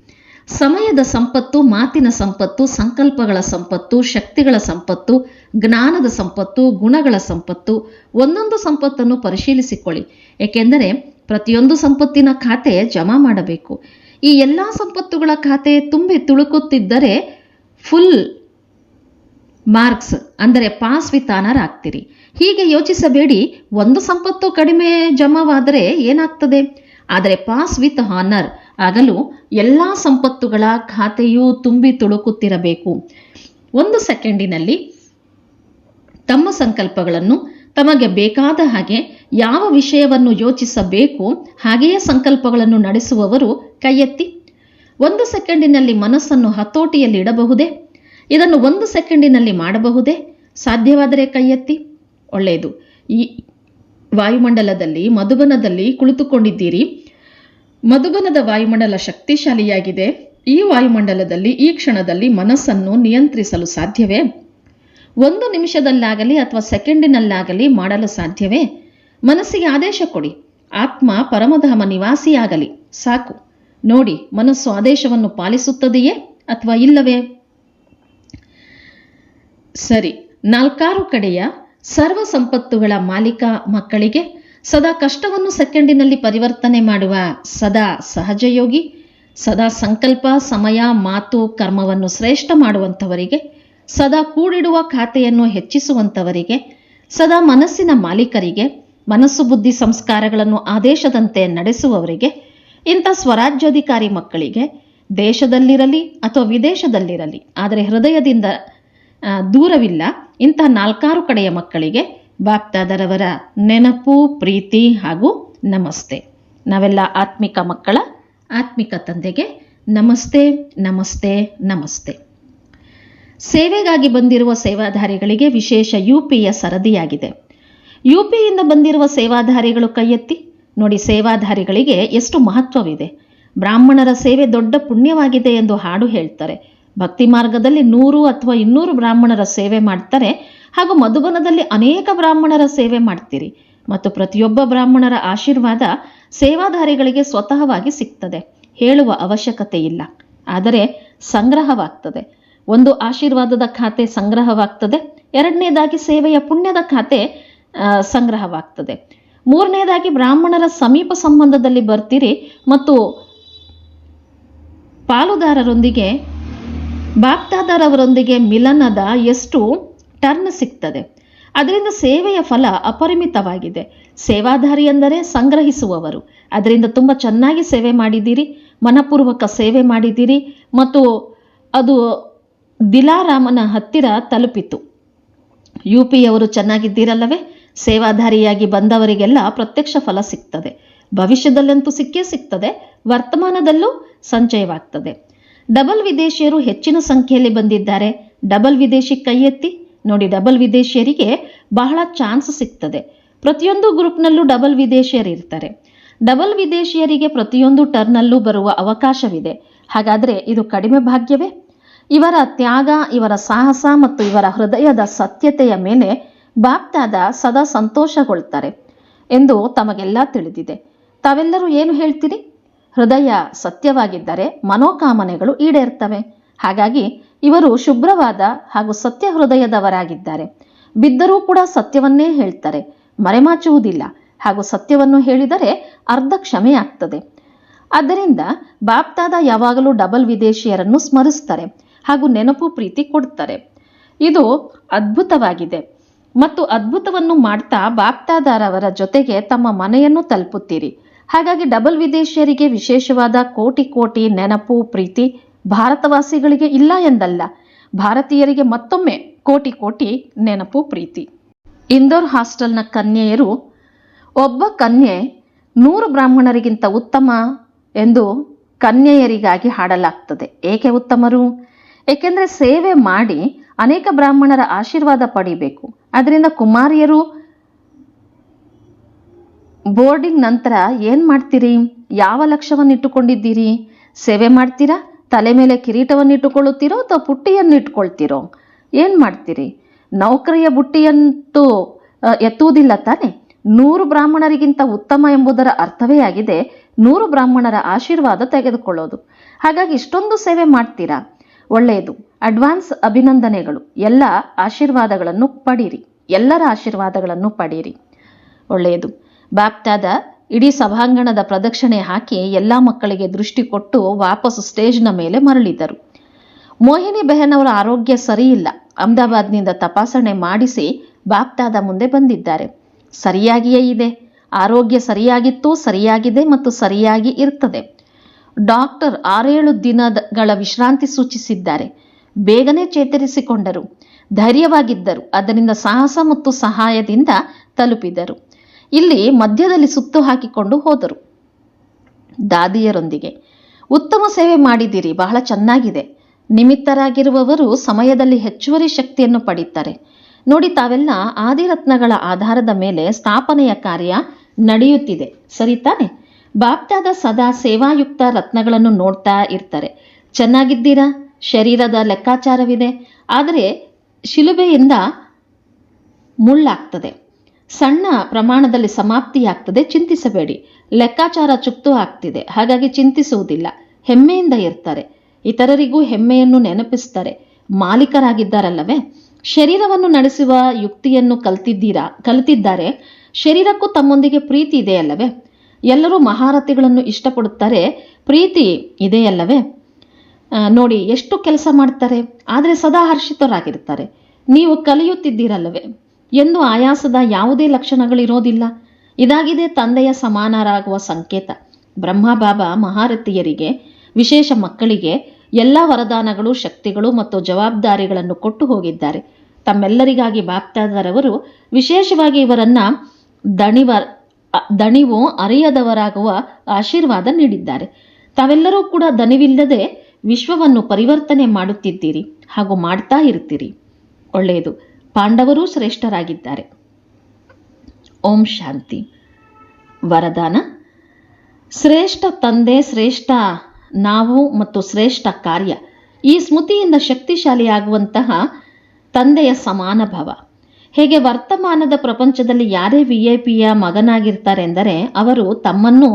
ಸಮಯದ ಸಂಪತ್ತು, ಮಾತಿನ ಸಂಪತ್ತು, ಸಂಕಲ್ಪಗಳ ಸಂಪತ್ತು, ಶಕ್ತಿಗಳ ಸಂಪತ್ತು, ಜ್ಞಾನದ ಸಂಪತ್ತು, ಗುಣಗಳ ಸಂಪತ್ತು, ಒಂದೊಂದು ಸಂಪತ್ತನ್ನು ಪರಿಶೀಲಿಸಿಕೊಳ್ಳಿ. ಏಕೆಂದರೆ ಪ್ರತಿಯೊಂದು ಸಂಪತ್ತಿನ ಖಾತೆ ಜಮಾ ಮಾಡಬೇಕು. ಈ ಎಲ್ಲ ಸಂಪತ್ತುಗಳ ಖಾತೆ ತುಂಬಿ ತುಳುಕುತ್ತಿದ್ದರೆ ಫುಲ್ ಮಾರ್ಕ್ಸ್ ಅಂದರೆ ಪಾಸ್ ವಿತ್ ಆನರ್ ಹೀಗೆ ಯೋಚಿಸಬೇಡಿ, ಒಂದು ಸಂಪತ್ತು ಕಡಿಮೆ ಜಮಾವಾದರೆ ಏನಾಗ್ತದೆ? ಆದರೆ ಪಾಸ್ ವಿತ್ ಹಾನರ್, ಆಗಲು ಎಲ್ಲ ಸಂಪತ್ತುಗಳ ಖಾತೆಯೂ ತುಂಬಿ ತುಳುಕುತ್ತಿರಬೇಕು. ಒಂದು ಸೆಕೆಂಡಿನಲ್ಲಿ ತಮ್ಮ ಸಂಕಲ್ಪಗಳನ್ನು ತಮಗೆ ಬೇಕಾದ ಹಾಗೆ ಯಾವ ವಿಷಯವನ್ನು ಯೋಚಿಸಬೇಕು, ಹಾಗೆಯೇ ಸಂಕಲ್ಪಗಳನ್ನು ನಡೆಸುವವರು ಕೈಯೆತ್ತಿ. ಒಂದು ಸೆಕೆಂಡಿನಲ್ಲಿ ಮನಸ್ಸನ್ನು ಹತೋಟಿಯಲ್ಲಿ ಇಡಬಹುದೇ? ಇದನ್ನು ಒಂದು ಸೆಕೆಂಡಿನಲ್ಲಿ ಮಾಡಬಹುದೇ? ಸಾಧ್ಯವಾದರೆ ಕೈಯೆತ್ತಿ. ಒಳ್ಳೆಯದು. ಈ ವಾಯುಮಂಡಲದಲ್ಲಿ, ಮಧುಬನದಲ್ಲಿ ಕುಳಿತುಕೊಂಡಿದ್ದೀರಿ. ಮಧುಬನದ ವಾಯುಮಂಡಲ ಶಕ್ತಿಶಾಲಿಯಾಗಿದೆ. ಈ ವಾಯುಮಂಡಲದಲ್ಲಿ, ಈ ಕ್ಷಣದಲ್ಲಿ ಮನಸ್ಸನ್ನು ನಿಯಂತ್ರಿಸಲು ಸಾಧ್ಯವೇ? ಒಂದು ನಿಮಿಷದಲ್ಲಾಗಲಿ ಅಥವಾ ಸೆಕೆಂಡಿನಲ್ಲಾಗಲಿ ಮಾಡಲು ಸಾಧ್ಯವೇ? ಮನಸ್ಸಿಗೆ ಆದೇಶ ಕೊಡಿ. ಆತ್ಮ ಪರಮಧಾಮ ನಿವಾಸಿಯಾಗಲಿ. ಸಾಕು. ನೋಡಿ, ಮನಸ್ಸು ಆದೇಶವನ್ನು ಪಾಲಿಸುತ್ತದೆಯೇ ಅಥವಾ ಇಲ್ಲವೇ? ಸರಿ. ನಾಲ್ಕಾರು ಕಡೆಯ ಸರ್ವ ಸಂಪತ್ತುಗಳ ಮಾಲೀಕ ಮಕ್ಕಳಿಗೆ ಸದಾ ಕಷ್ಟವನ್ನು ಸೆಕೆಂಡಿನಲ್ಲಿ ಪರಿವರ್ತನೆ ಮಾಡುವ ಸದಾ ಸಹಜಯೋಗಿ, ಸದಾ ಸಂಕಲ್ಪ, ಸಮಯ, ಮಾತು, ಕರ್ಮವನ್ನು ಶ್ರೇಷ್ಠ ಮಾಡುವಂಥವರಿಗೆ, ಸದಾ ಕೂಡಿಡುವ ಖಾತೆಯನ್ನು ಹೆಚ್ಚಿಸುವಂಥವರಿಗೆ, ಸದಾ ಮನಸ್ಸಿನ ಮಾಲೀಕರಿಗೆ, ಮನಸ್ಸು ಬುದ್ಧಿ ಸಂಸ್ಕಾರಗಳನ್ನು ಆದೇಶದಂತೆ ನಡೆಸುವವರಿಗೆ, ಇಂಥ ಸ್ವರಾಜ್ಯಾಧಿಕಾರಿ ಮಕ್ಕಳಿಗೆ ದೇಶದಲ್ಲಿರಲಿ ಅಥವಾ ವಿದೇಶದಲ್ಲಿರಲಿ, ಆದರೆ ಹೃದಯದಿಂದ ದೂರವಿಲ್ಲ ಇಂಥ ನಾಲ್ಕಾರು ಕಡೆಯ ಮಕ್ಕಳಿಗೆ ಬಾಪ್ತಾದರವರ ನೆನಪು, ಪ್ರೀತಿ ಹಾಗೂ ನಮಸ್ತೆ. ನಾವೆಲ್ಲ ಆತ್ಮಿಕ ಮಕ್ಕಳ, ಆತ್ಮಿಕ ತಂದೆಗೆ ನಮಸ್ತೆ ನಮಸ್ತೆ ನಮಸ್ತೆ. ಸೇವೆಗಾಗಿ ಬಂದಿರುವ ಸೇವಾಧಾರಿಗಳಿಗೆ ವಿಶೇಷ ಯು ಪಿಯ ಸರದಿಯಾಗಿದೆ. ಯು ಪಿಯಿಂದ ಬಂದಿರುವ ಸೇವಾಧಾರಿಗಳು ಕೈಯೆತ್ತಿ. ನೋಡಿ, ಸೇವಾಧಾರಿಗಳಿಗೆ ಎಷ್ಟು ಮಹತ್ವವಿದೆ. ಬ್ರಾಹ್ಮಣರ ಸೇವೆ ದೊಡ್ಡ ಪುಣ್ಯವಾಗಿದೆ ಎಂದು ಹಾಡು ಹೇಳ್ತಾರೆ. ಭಕ್ತಿ ಮಾರ್ಗದಲ್ಲಿ ನೂರು ಅಥವಾ ಇನ್ನೂರು ಬ್ರಾಹ್ಮಣರ ಸೇವೆ ಮಾಡ್ತಾರೆ ಹಾಗೂ ಮಧುಬನದಲ್ಲಿ ಅನೇಕ ಬ್ರಾಹ್ಮಣರ ಸೇವೆ ಮಾಡ್ತೀರಿ. ಮತ್ತು ಪ್ರತಿಯೊಬ್ಬ ಬ್ರಾಹ್ಮಣರ ಆಶೀರ್ವಾದ ಸೇವಾಧಾರಿಗಳಿಗೆ ಸ್ವತಃವಾಗಿ ಸಿಗ್ತದೆ. ಹೇಳುವ ಅವಶ್ಯಕತೆ ಇಲ್ಲ. ಆದರೆ ಸಂಗ್ರಹವಾಗ್ತದೆ. ಒಂದು ಆಶೀರ್ವಾದದ ಖಾತೆ ಸಂಗ್ರಹವಾಗ್ತದೆ. ಎರಡನೇದಾಗಿ ಸೇವೆಯ ಪುಣ್ಯದ ಖಾತೆ ಸಂಗ್ರಹವಾಗ್ತದೆ. ಮೂರನೇದಾಗಿ ಬ್ರಾಹ್ಮಣರ ಸಮೀಪ ಸಂಬಂಧದಲ್ಲಿ ಬರ್ತೀರಿ ಮತ್ತು ಪಾಲುದಾರರೊಂದಿಗೆ ಬಾಪ್ತಾದರವರೊಂದಿಗೆ ಮಿಲನದ ಎಷ್ಟು ಟರ್ನ್ ಸಿಗ್ತದೆ. ಅದರಿಂದ ಸೇವೆಯ ಫಲ ಅಪರಿಮಿತವಾಗಿದೆ. ಸೇವಾಧಾರಿ ಎಂದರೆ ಸಂಗ್ರಹಿಸುವವರು. ಅದರಿಂದ ತುಂಬ ಚೆನ್ನಾಗಿ ಸೇವೆ ಮಾಡಿದ್ದೀರಿ, ಮನಪೂರ್ವಕ ಸೇವೆ ಮಾಡಿದ್ದೀರಿ ಮತ್ತು ಅದು ದಿಲಾರಾಮನ ಹತ್ತಿರ ತಲುಪಿತು. ಯು ಪಿಯವರು ಚೆನ್ನಾಗಿದ್ದೀರಲ್ಲವೇ? ಸೇವಾಧಾರಿಯಾಗಿ ಬಂದವರಿಗೆಲ್ಲ ಪ್ರತ್ಯಕ್ಷ ಫಲ ಸಿಗ್ತದೆ. ಭವಿಷ್ಯದಲ್ಲಂತೂ ಸಿಕ್ಕೇ ಸಿಗ್ತದೆ. ವರ್ತಮಾನದಲ್ಲೂ ಸಂಚಯವಾಗ್ತದೆ. ಡಬಲ್ ವಿದೇಶಿಯರು ಹೆಚ್ಚಿನ ಸಂಖ್ಯೆಯಲ್ಲಿ ಬಂದಿದ್ದಾರೆ. ಡಬಲ್ ವಿದೇಶಿ ಕೈ ಎತ್ತಿ ನೋಡಿ, ಡಬಲ್ ವಿದೇಶಿಯರಿಗೆ ಬಹಳ ಚಾನ್ಸ್ ಸಿಗ್ತದೆ. ಪ್ರತಿಯೊಂದು ಗ್ರೂಪ್ನಲ್ಲೂ ಡಬಲ್ ವಿದೇಶಿಯರು ಇರ್ತಾರೆ. ಡಬಲ್ ವಿದೇಶಿಯರಿಗೆ ಪ್ರತಿಯೊಂದು ಟರ್ನಲ್ಲೂ ಬರುವ ಅವಕಾಶವಿದೆ. ಹಾಗಾದರೆ ಇದು ಕಡಿಮೆ ಭಾಗ್ಯವೇ? ಇವರ ತ್ಯಾಗ, ಇವರ ಸಾಹಸ ಮತ್ತು ಇವರ ಹೃದಯದ ಸತ್ಯತೆಯ ಮೇಲೆ ಬಾಪ್ತಾದ ಸದಾ ಸಂತೋಷಗೊಳ್ತಾರೆ ಎಂದು ತಮಗೆಲ್ಲ ತಿಳಿದಿದೆ. ತಾವೆಲ್ಲರೂ ಏನು ಹೇಳ್ತೀರಿ? ಹೃದಯ ಸತ್ಯವಾಗಿದ್ದರೆ ಮನೋಕಾಮನೆಗಳು ಈಡೇರ್ತವೆ. ಹಾಗಾಗಿ ಇವರು ಶುಭ್ರವಾದ ಹಾಗೂ ಸತ್ಯ ಹೃದಯದವರಾಗಿದ್ದಾರೆ. ಬಿದ್ದರೂ ಕೂಡ ಸತ್ಯವನ್ನೇ ಹೇಳ್ತಾರೆ. ಮರೆಮಾಚುವುದಿಲ್ಲ. ಹಾಗೂ ಸತ್ಯವನ್ನು ಹೇಳಿದರೆ ಅರ್ಧ ಕ್ಷಮೆಯಾಗ್ತದೆ ಆದ್ದರಿಂದ ಬಾಪ್ತಾದ ಯಾವಾಗಲೂ ಡಬಲ್ ವಿದೇಶಿಯರನ್ನು ಸ್ಮರಿಸ್ತಾರೆ ಹಾಗೂ ನೆನಪು ಪ್ರೀತಿ ಕೊಡ್ತಾರೆ. ಇದು ಅದ್ಭುತವಾಗಿದೆ. ಮತ್ತು ಅದ್ಭುತವನ್ನು ಮಾಡ್ತಾ ಬಾಪ್ತಾದಾರವರ ಜೊತೆಗೆ ತಮ್ಮ ಮನೆಯನ್ನು ತಲುಪುತ್ತೀರಿ. ಹಾಗಾಗಿ ಡಬಲ್ ವಿದೇಶಿಯರಿಗೆ ವಿಶೇಷವಾದ ಕೋಟಿ ಕೋಟಿ ನೆನಪು, ಪ್ರೀತಿ ಭಾರತವಾಸಿಗಳಿಗೆ ಇಲ್ಲ ಎಂದಲ್ಲ, ಭಾರತೀಯರಿಗೆ ಮತ್ತೊಮ್ಮೆ ಕೋಟಿ ಕೋಟಿ ನೆನಪು, ಪ್ರೀತಿ. ಇಂದೋರ್ ಹಾಸ್ಟೆಲ್ನ ಕನ್ಯೆಯರು, ಒಬ್ಬ ಕನ್ಯೆ ನೂರು ಬ್ರಾಹ್ಮಣರಿಗಿಂತ ಉತ್ತಮ ಎಂದು ಕನ್ಯೆಯರಿಗಾಗಿ ಹಾಡಲಾಗ್ತದೆ. ಏಕೆ ಉತ್ತಮರು? ಏಕೆಂದರೆ ಸೇವೆ ಮಾಡಿ ಅನೇಕ ಬ್ರಾಹ್ಮಣರ ಆಶೀರ್ವಾದ ಪಡಿಬೇಕು. ಅದರಿಂದ ಕುಮಾರಿಯರು ಬೋರ್ಡಿಂಗ್ ನಂತರ ಏನು ಮಾಡ್ತೀರಿ? ಯಾವ ಲಕ್ಷ್ಯವನ್ನು ಇಟ್ಟುಕೊಂಡಿದ್ದೀರಿ? ಸೇವೆ ಮಾಡ್ತೀರಾ? ತಲೆ ಮೇಲೆ ಕಿರೀಟವನ್ನು ಇಟ್ಟುಕೊಳ್ಳುತ್ತೀರೋ ಅಥವಾ ಪುಟ್ಟಿಯನ್ನು ಇಟ್ಕೊಳ್ತೀರೋ ಏನು ಮಾಡ್ತೀರಿ? ನೌಕರಿಯ ಬುಟ್ಟಿಯಂತೂ ಎತ್ತುವುದಿಲ್ಲ ತಾನೆ? ನೂರು ಬ್ರಾಹ್ಮಣರಿಗಿಂತ ಉತ್ತಮ ಎಂಬುದರ ಅರ್ಥವೇ ಆಗಿದೆ ನೂರು ಬ್ರಾಹ್ಮಣರ ಆಶೀರ್ವಾದ ತೆಗೆದುಕೊಳ್ಳೋದು. ಹಾಗಾಗಿ ಇಷ್ಟೊಂದು ಸೇವೆ ಮಾಡ್ತೀರಾ? ಒಳ್ಳೆಯದು. ಅಡ್ವಾನ್ಸ್ ಅಭಿನಂದನೆಗಳು. ಎಲ್ಲ ಆಶೀರ್ವಾದಗಳನ್ನು ಪಡೀರಿ. ಎಲ್ಲರ ಆಶೀರ್ವಾದಗಳನ್ನು ಪಡೀರಿ. ಒಳ್ಳೆಯದು. ಬಾಪ್ತಾದ ಇಡೀ ಸಭಾಂಗಣದ ಪ್ರದಕ್ಷಿಣೆ ಹಾಕಿ ಎಲ್ಲ ಮಕ್ಕಳಿಗೆ ದೃಷ್ಟಿ ಕೊಟ್ಟು ವಾಪಸ್ ಸ್ಟೇಜ್ನ ಮೇಲೆ ಮರಳಿದರು. ಮೋಹಿನಿ ಬೆಹನ್ ಅವರ ಆರೋಗ್ಯ ಸರಿಯಿಲ್ಲ. ಅಹಮದಾಬಾದ್ನಿಂದ ತಪಾಸಣೆ ಮಾಡಿಸಿ ಬಾಪ್ತಾದ ಮುಂದೆ ಬಂದಿದ್ದಾರೆ. ಸರಿಯಾಗಿಯೇ ಇದೆ. ಆರೋಗ್ಯ ಸರಿಯಾಗಿತ್ತು, ಸರಿಯಾಗಿದೆ ಮತ್ತು ಸರಿಯಾಗಿ ಇರ್ತದೆ. ಡಾಕ್ಟರ್ ಆರೇಳು ದಿನಗಳ ವಿಶ್ರಾಂತಿ ಸೂಚಿಸಿದ್ದಾರೆ. ಬೇಗನೆ ಚೇತರಿಸಿಕೊಂಡರು. ಧೈರ್ಯವಾಗಿದ್ದರು. ಅದರಿಂದ ಸಾಹಸ ಮತ್ತು ಸಹಾಯದಿಂದ ತಲುಪಿದರು. ಇಲ್ಲಿ ಮಧ್ಯದಲ್ಲಿ ಸುತ್ತು ಹಾಕಿಕೊಂಡು ಹೋದರು. ದಾದಿಯರೊಂದಿಗೆ, ಉತ್ತಮ ಸೇವೆ ಮಾಡಿದ್ದೀರಿ, ಬಹಳ ಚೆನ್ನಾಗಿದೆ. ನಿಮಿತ್ತರಾಗಿರುವವರು ಸಮಯದಲ್ಲಿ ಹೆಚ್ಚುವರಿ ಶಕ್ತಿಯನ್ನು ಪಡೀತಾರೆ. ನೋಡಿ, ತಾವೆಲ್ಲ ಆದಿರತ್ನಗಳ ಆಧಾರದ ಮೇಲೆ ಸ್ಥಾಪನೆಯ ಕಾರ್ಯ ನಡೆಯುತ್ತಿದೆ. ಸರಿ ತಾನೆ? ಬಾಪ್ತಾದ ಸದಾ ಸೇವಾಯುಕ್ತ ರತ್ನಗಳನ್ನು ನೋಡ್ತಾ ಇರ್ತಾರೆ. ಚೆನ್ನಾಗಿದ್ದೀರಾ? ಶರೀರದ ಲೆಕ್ಕಾಚಾರವಿದೆ. ಆದರೆ ಶಿಲುಬೆಯಿಂದ ಮುಳ್ಳಾಗ್ತದೆ. ಸಣ್ಣ ಪ್ರಮಾಣದಲ್ಲಿ ಸಮಾಪ್ತಿಯಾಗ್ತದೆ ಚಿಂತಿಸಬೇಡಿ. ಲೆಕ್ಕಾಚಾರ ಚುಕ್ತು ಆಗ್ತಿದೆ, ಹಾಗಾಗಿ ಚಿಂತಿಸುವುದಿಲ್ಲ. ಹೆಮ್ಮೆಯಿಂದ ಇರ್ತಾರೆ. ಇತರರಿಗೂ ಹೆಮ್ಮೆಯನ್ನು ನೆನಪಿಸ್ತಾರೆ. ಮಾಲೀಕರಾಗಿದ್ದಾರಲ್ಲವೇ? ಶರೀರವನ್ನು ನಡೆಸುವ ಯುಕ್ತಿಯನ್ನು ಕಲ್ತಿದ್ದೀರಾ, ಕಲಿತಿದ್ದಾರೆ. ಶರೀರಕ್ಕೂ ತಮ್ಮೊಂದಿಗೆ ಪ್ರೀತಿ ಇದೆಯಲ್ಲವೇ? ಎಲ್ಲರೂ ಮಹಾರಥಿಗಳನ್ನು ಇಷ್ಟಪಡುತ್ತಾರೆ. ಪ್ರೀತಿ ಇದೆಯಲ್ಲವೇ? ನೋಡಿ, ಎಷ್ಟು ಕೆಲಸ ಮಾಡ್ತಾರೆ, ಆದರೆ ಸದಾ ಹರ್ಷಿತರಾಗಿರ್ತಾರೆ. ನೀವು ಕಲಿಯುತ್ತಿದ್ದೀರಲ್ಲವೇ? ಎಂದು ಆಯಾಸದ ಯಾವುದೇ ಲಕ್ಷಣಗಳಿರೋದಿಲ್ಲ. ಇದಾಗಿದೆ ತಂದೆಯ ಸಮಾನರಾಗುವ ಸಂಕೇತ. ಬ್ರಹ್ಮ ಬಾಬಾ ಮಹಾರಥಿಯರಿಗೆ, ವಿಶೇಷ ಮಕ್ಕಳಿಗೆ ಎಲ್ಲ ವರದಾನಗಳು, ಶಕ್ತಿಗಳು ಮತ್ತು ಜವಾಬ್ದಾರಿಗಳನ್ನು ಕೊಟ್ಟು ಹೋಗಿದ್ದಾರೆ. ತಮ್ಮೆಲ್ಲರಿಗಾಗಿ ಬಾಪ್ತಾದರವರು ವಿಶೇಷವಾಗಿ ಇವರನ್ನ ದಣಿವ ದಣಿವು ಅರಿಯದವರಾಗುವ ಆಶೀರ್ವಾದ ನೀಡಿದ್ದಾರೆ. ತಾವೆಲ್ಲರೂ ಕೂಡ ದಣಿವಿಲ್ಲದೆ ವಿಶ್ವವನ್ನು ಪರಿವರ್ತನೆ ಮಾಡುತ್ತಿದ್ದೀರಿ ಹಾಗೂ ಮಾಡ್ತಾ ಇರ್ತೀರಿ ಒಳ್ಳೆಯದು. ಪಾಂಡವರೂ ಶ್ರೇಷ್ಠರಾಗಿದ್ದಾರೆ. ಓಂ ಶಾಂತಿ. ವರದಾನ, ಶ್ರೇಷ್ಠ ತಂದೆ, ಶ್ರೇಷ್ಠ ನಾವು ಮತ್ತು ಶ್ರೇಷ್ಠ ಕಾರ್ಯ ಈ ಸ್ಮೃತಿಯಿಂದ ಶಕ್ತಿಶಾಲಿಯಾಗುವಂತಹ ತಂದೆಯ ಸಮಾನ ಭಾವ. ಹೇಗೆ ವರ್ತಮಾನದ ಪ್ರಪಂಚದಲ್ಲಿ ಯಾರೇ ವಿ ಐ ಪಿಯ ಮಗನಾಗಿರ್ತಾರೆ ಎಂದರೆ ಅವರು ತಮ್ಮನ್ನು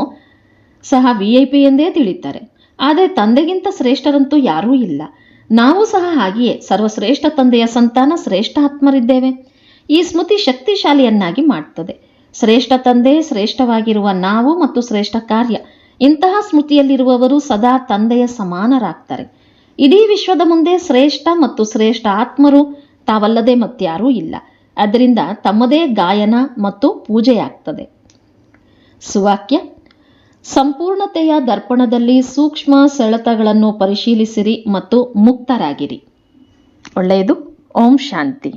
ಸಹ ವಿ ಐ ಪಿ ಎಂದೇ ತಿಳಿತಾರೆ. ಆದರೆ ತಂದೆಗಿಂತ ಶ್ರೇಷ್ಠರಂತೂ ಯಾರೂ ಇಲ್ಲ. ನಾವು ಸಹ ಹಾಗೆಯೇ ಸರ್ವಶ್ರೇಷ್ಠ ತಂದೆಯ ಸಂತಾನ ಶ್ರೇಷ್ಠ ಆತ್ಮರಿದ್ದೇವೆ ಈ ಸ್ಮೃತಿ ಶಕ್ತಿಶಾಲಿಯನ್ನಾಗಿ ಮಾಡುತ್ತದೆ ಶ್ರೇಷ್ಠ ತಂದೆ, ಶ್ರೇಷ್ಠವಾಗಿರುವ ನಾವು ಮತ್ತು ಶ್ರೇಷ್ಠ ಕಾರ್ಯ, ಇಂತಹ ಸ್ಮೃತಿಯಲ್ಲಿರುವವರು ಸದಾ ತಂದೆಯ ಸಮಾನರಾಗ್ತಾರೆ. ಇಡೀ ವಿಶ್ವದ ಮುಂದೆ ಶ್ರೇಷ್ಠ ಮತ್ತು ಶ್ರೇಷ್ಠ ಆತ್ಮರು ತಾವಲ್ಲದೆ ಮತ್ಯಾರೂ ಇಲ್ಲ. ಅದರಿಂದ ತಮ್ಮದೇ ಗಾಯನ ಮತ್ತು ಪೂಜೆಯಾಗ್ತದೆ. ಸುವಾಕ್ಯ ಸಂಪೂರ್ಣತೆಯ ದರ್ಪಣದಲ್ಲಿ ಸೂಕ್ಷ್ಮ ಸೆಳೆತಗಳನ್ನು ಪರಿಶೀಲಿಸಿರಿ ಮತ್ತು ಮುಕ್ತರಾಗಿರಿ. ಒಳ್ಳೆಯದು. ಓಂ ಶಾಂತಿ.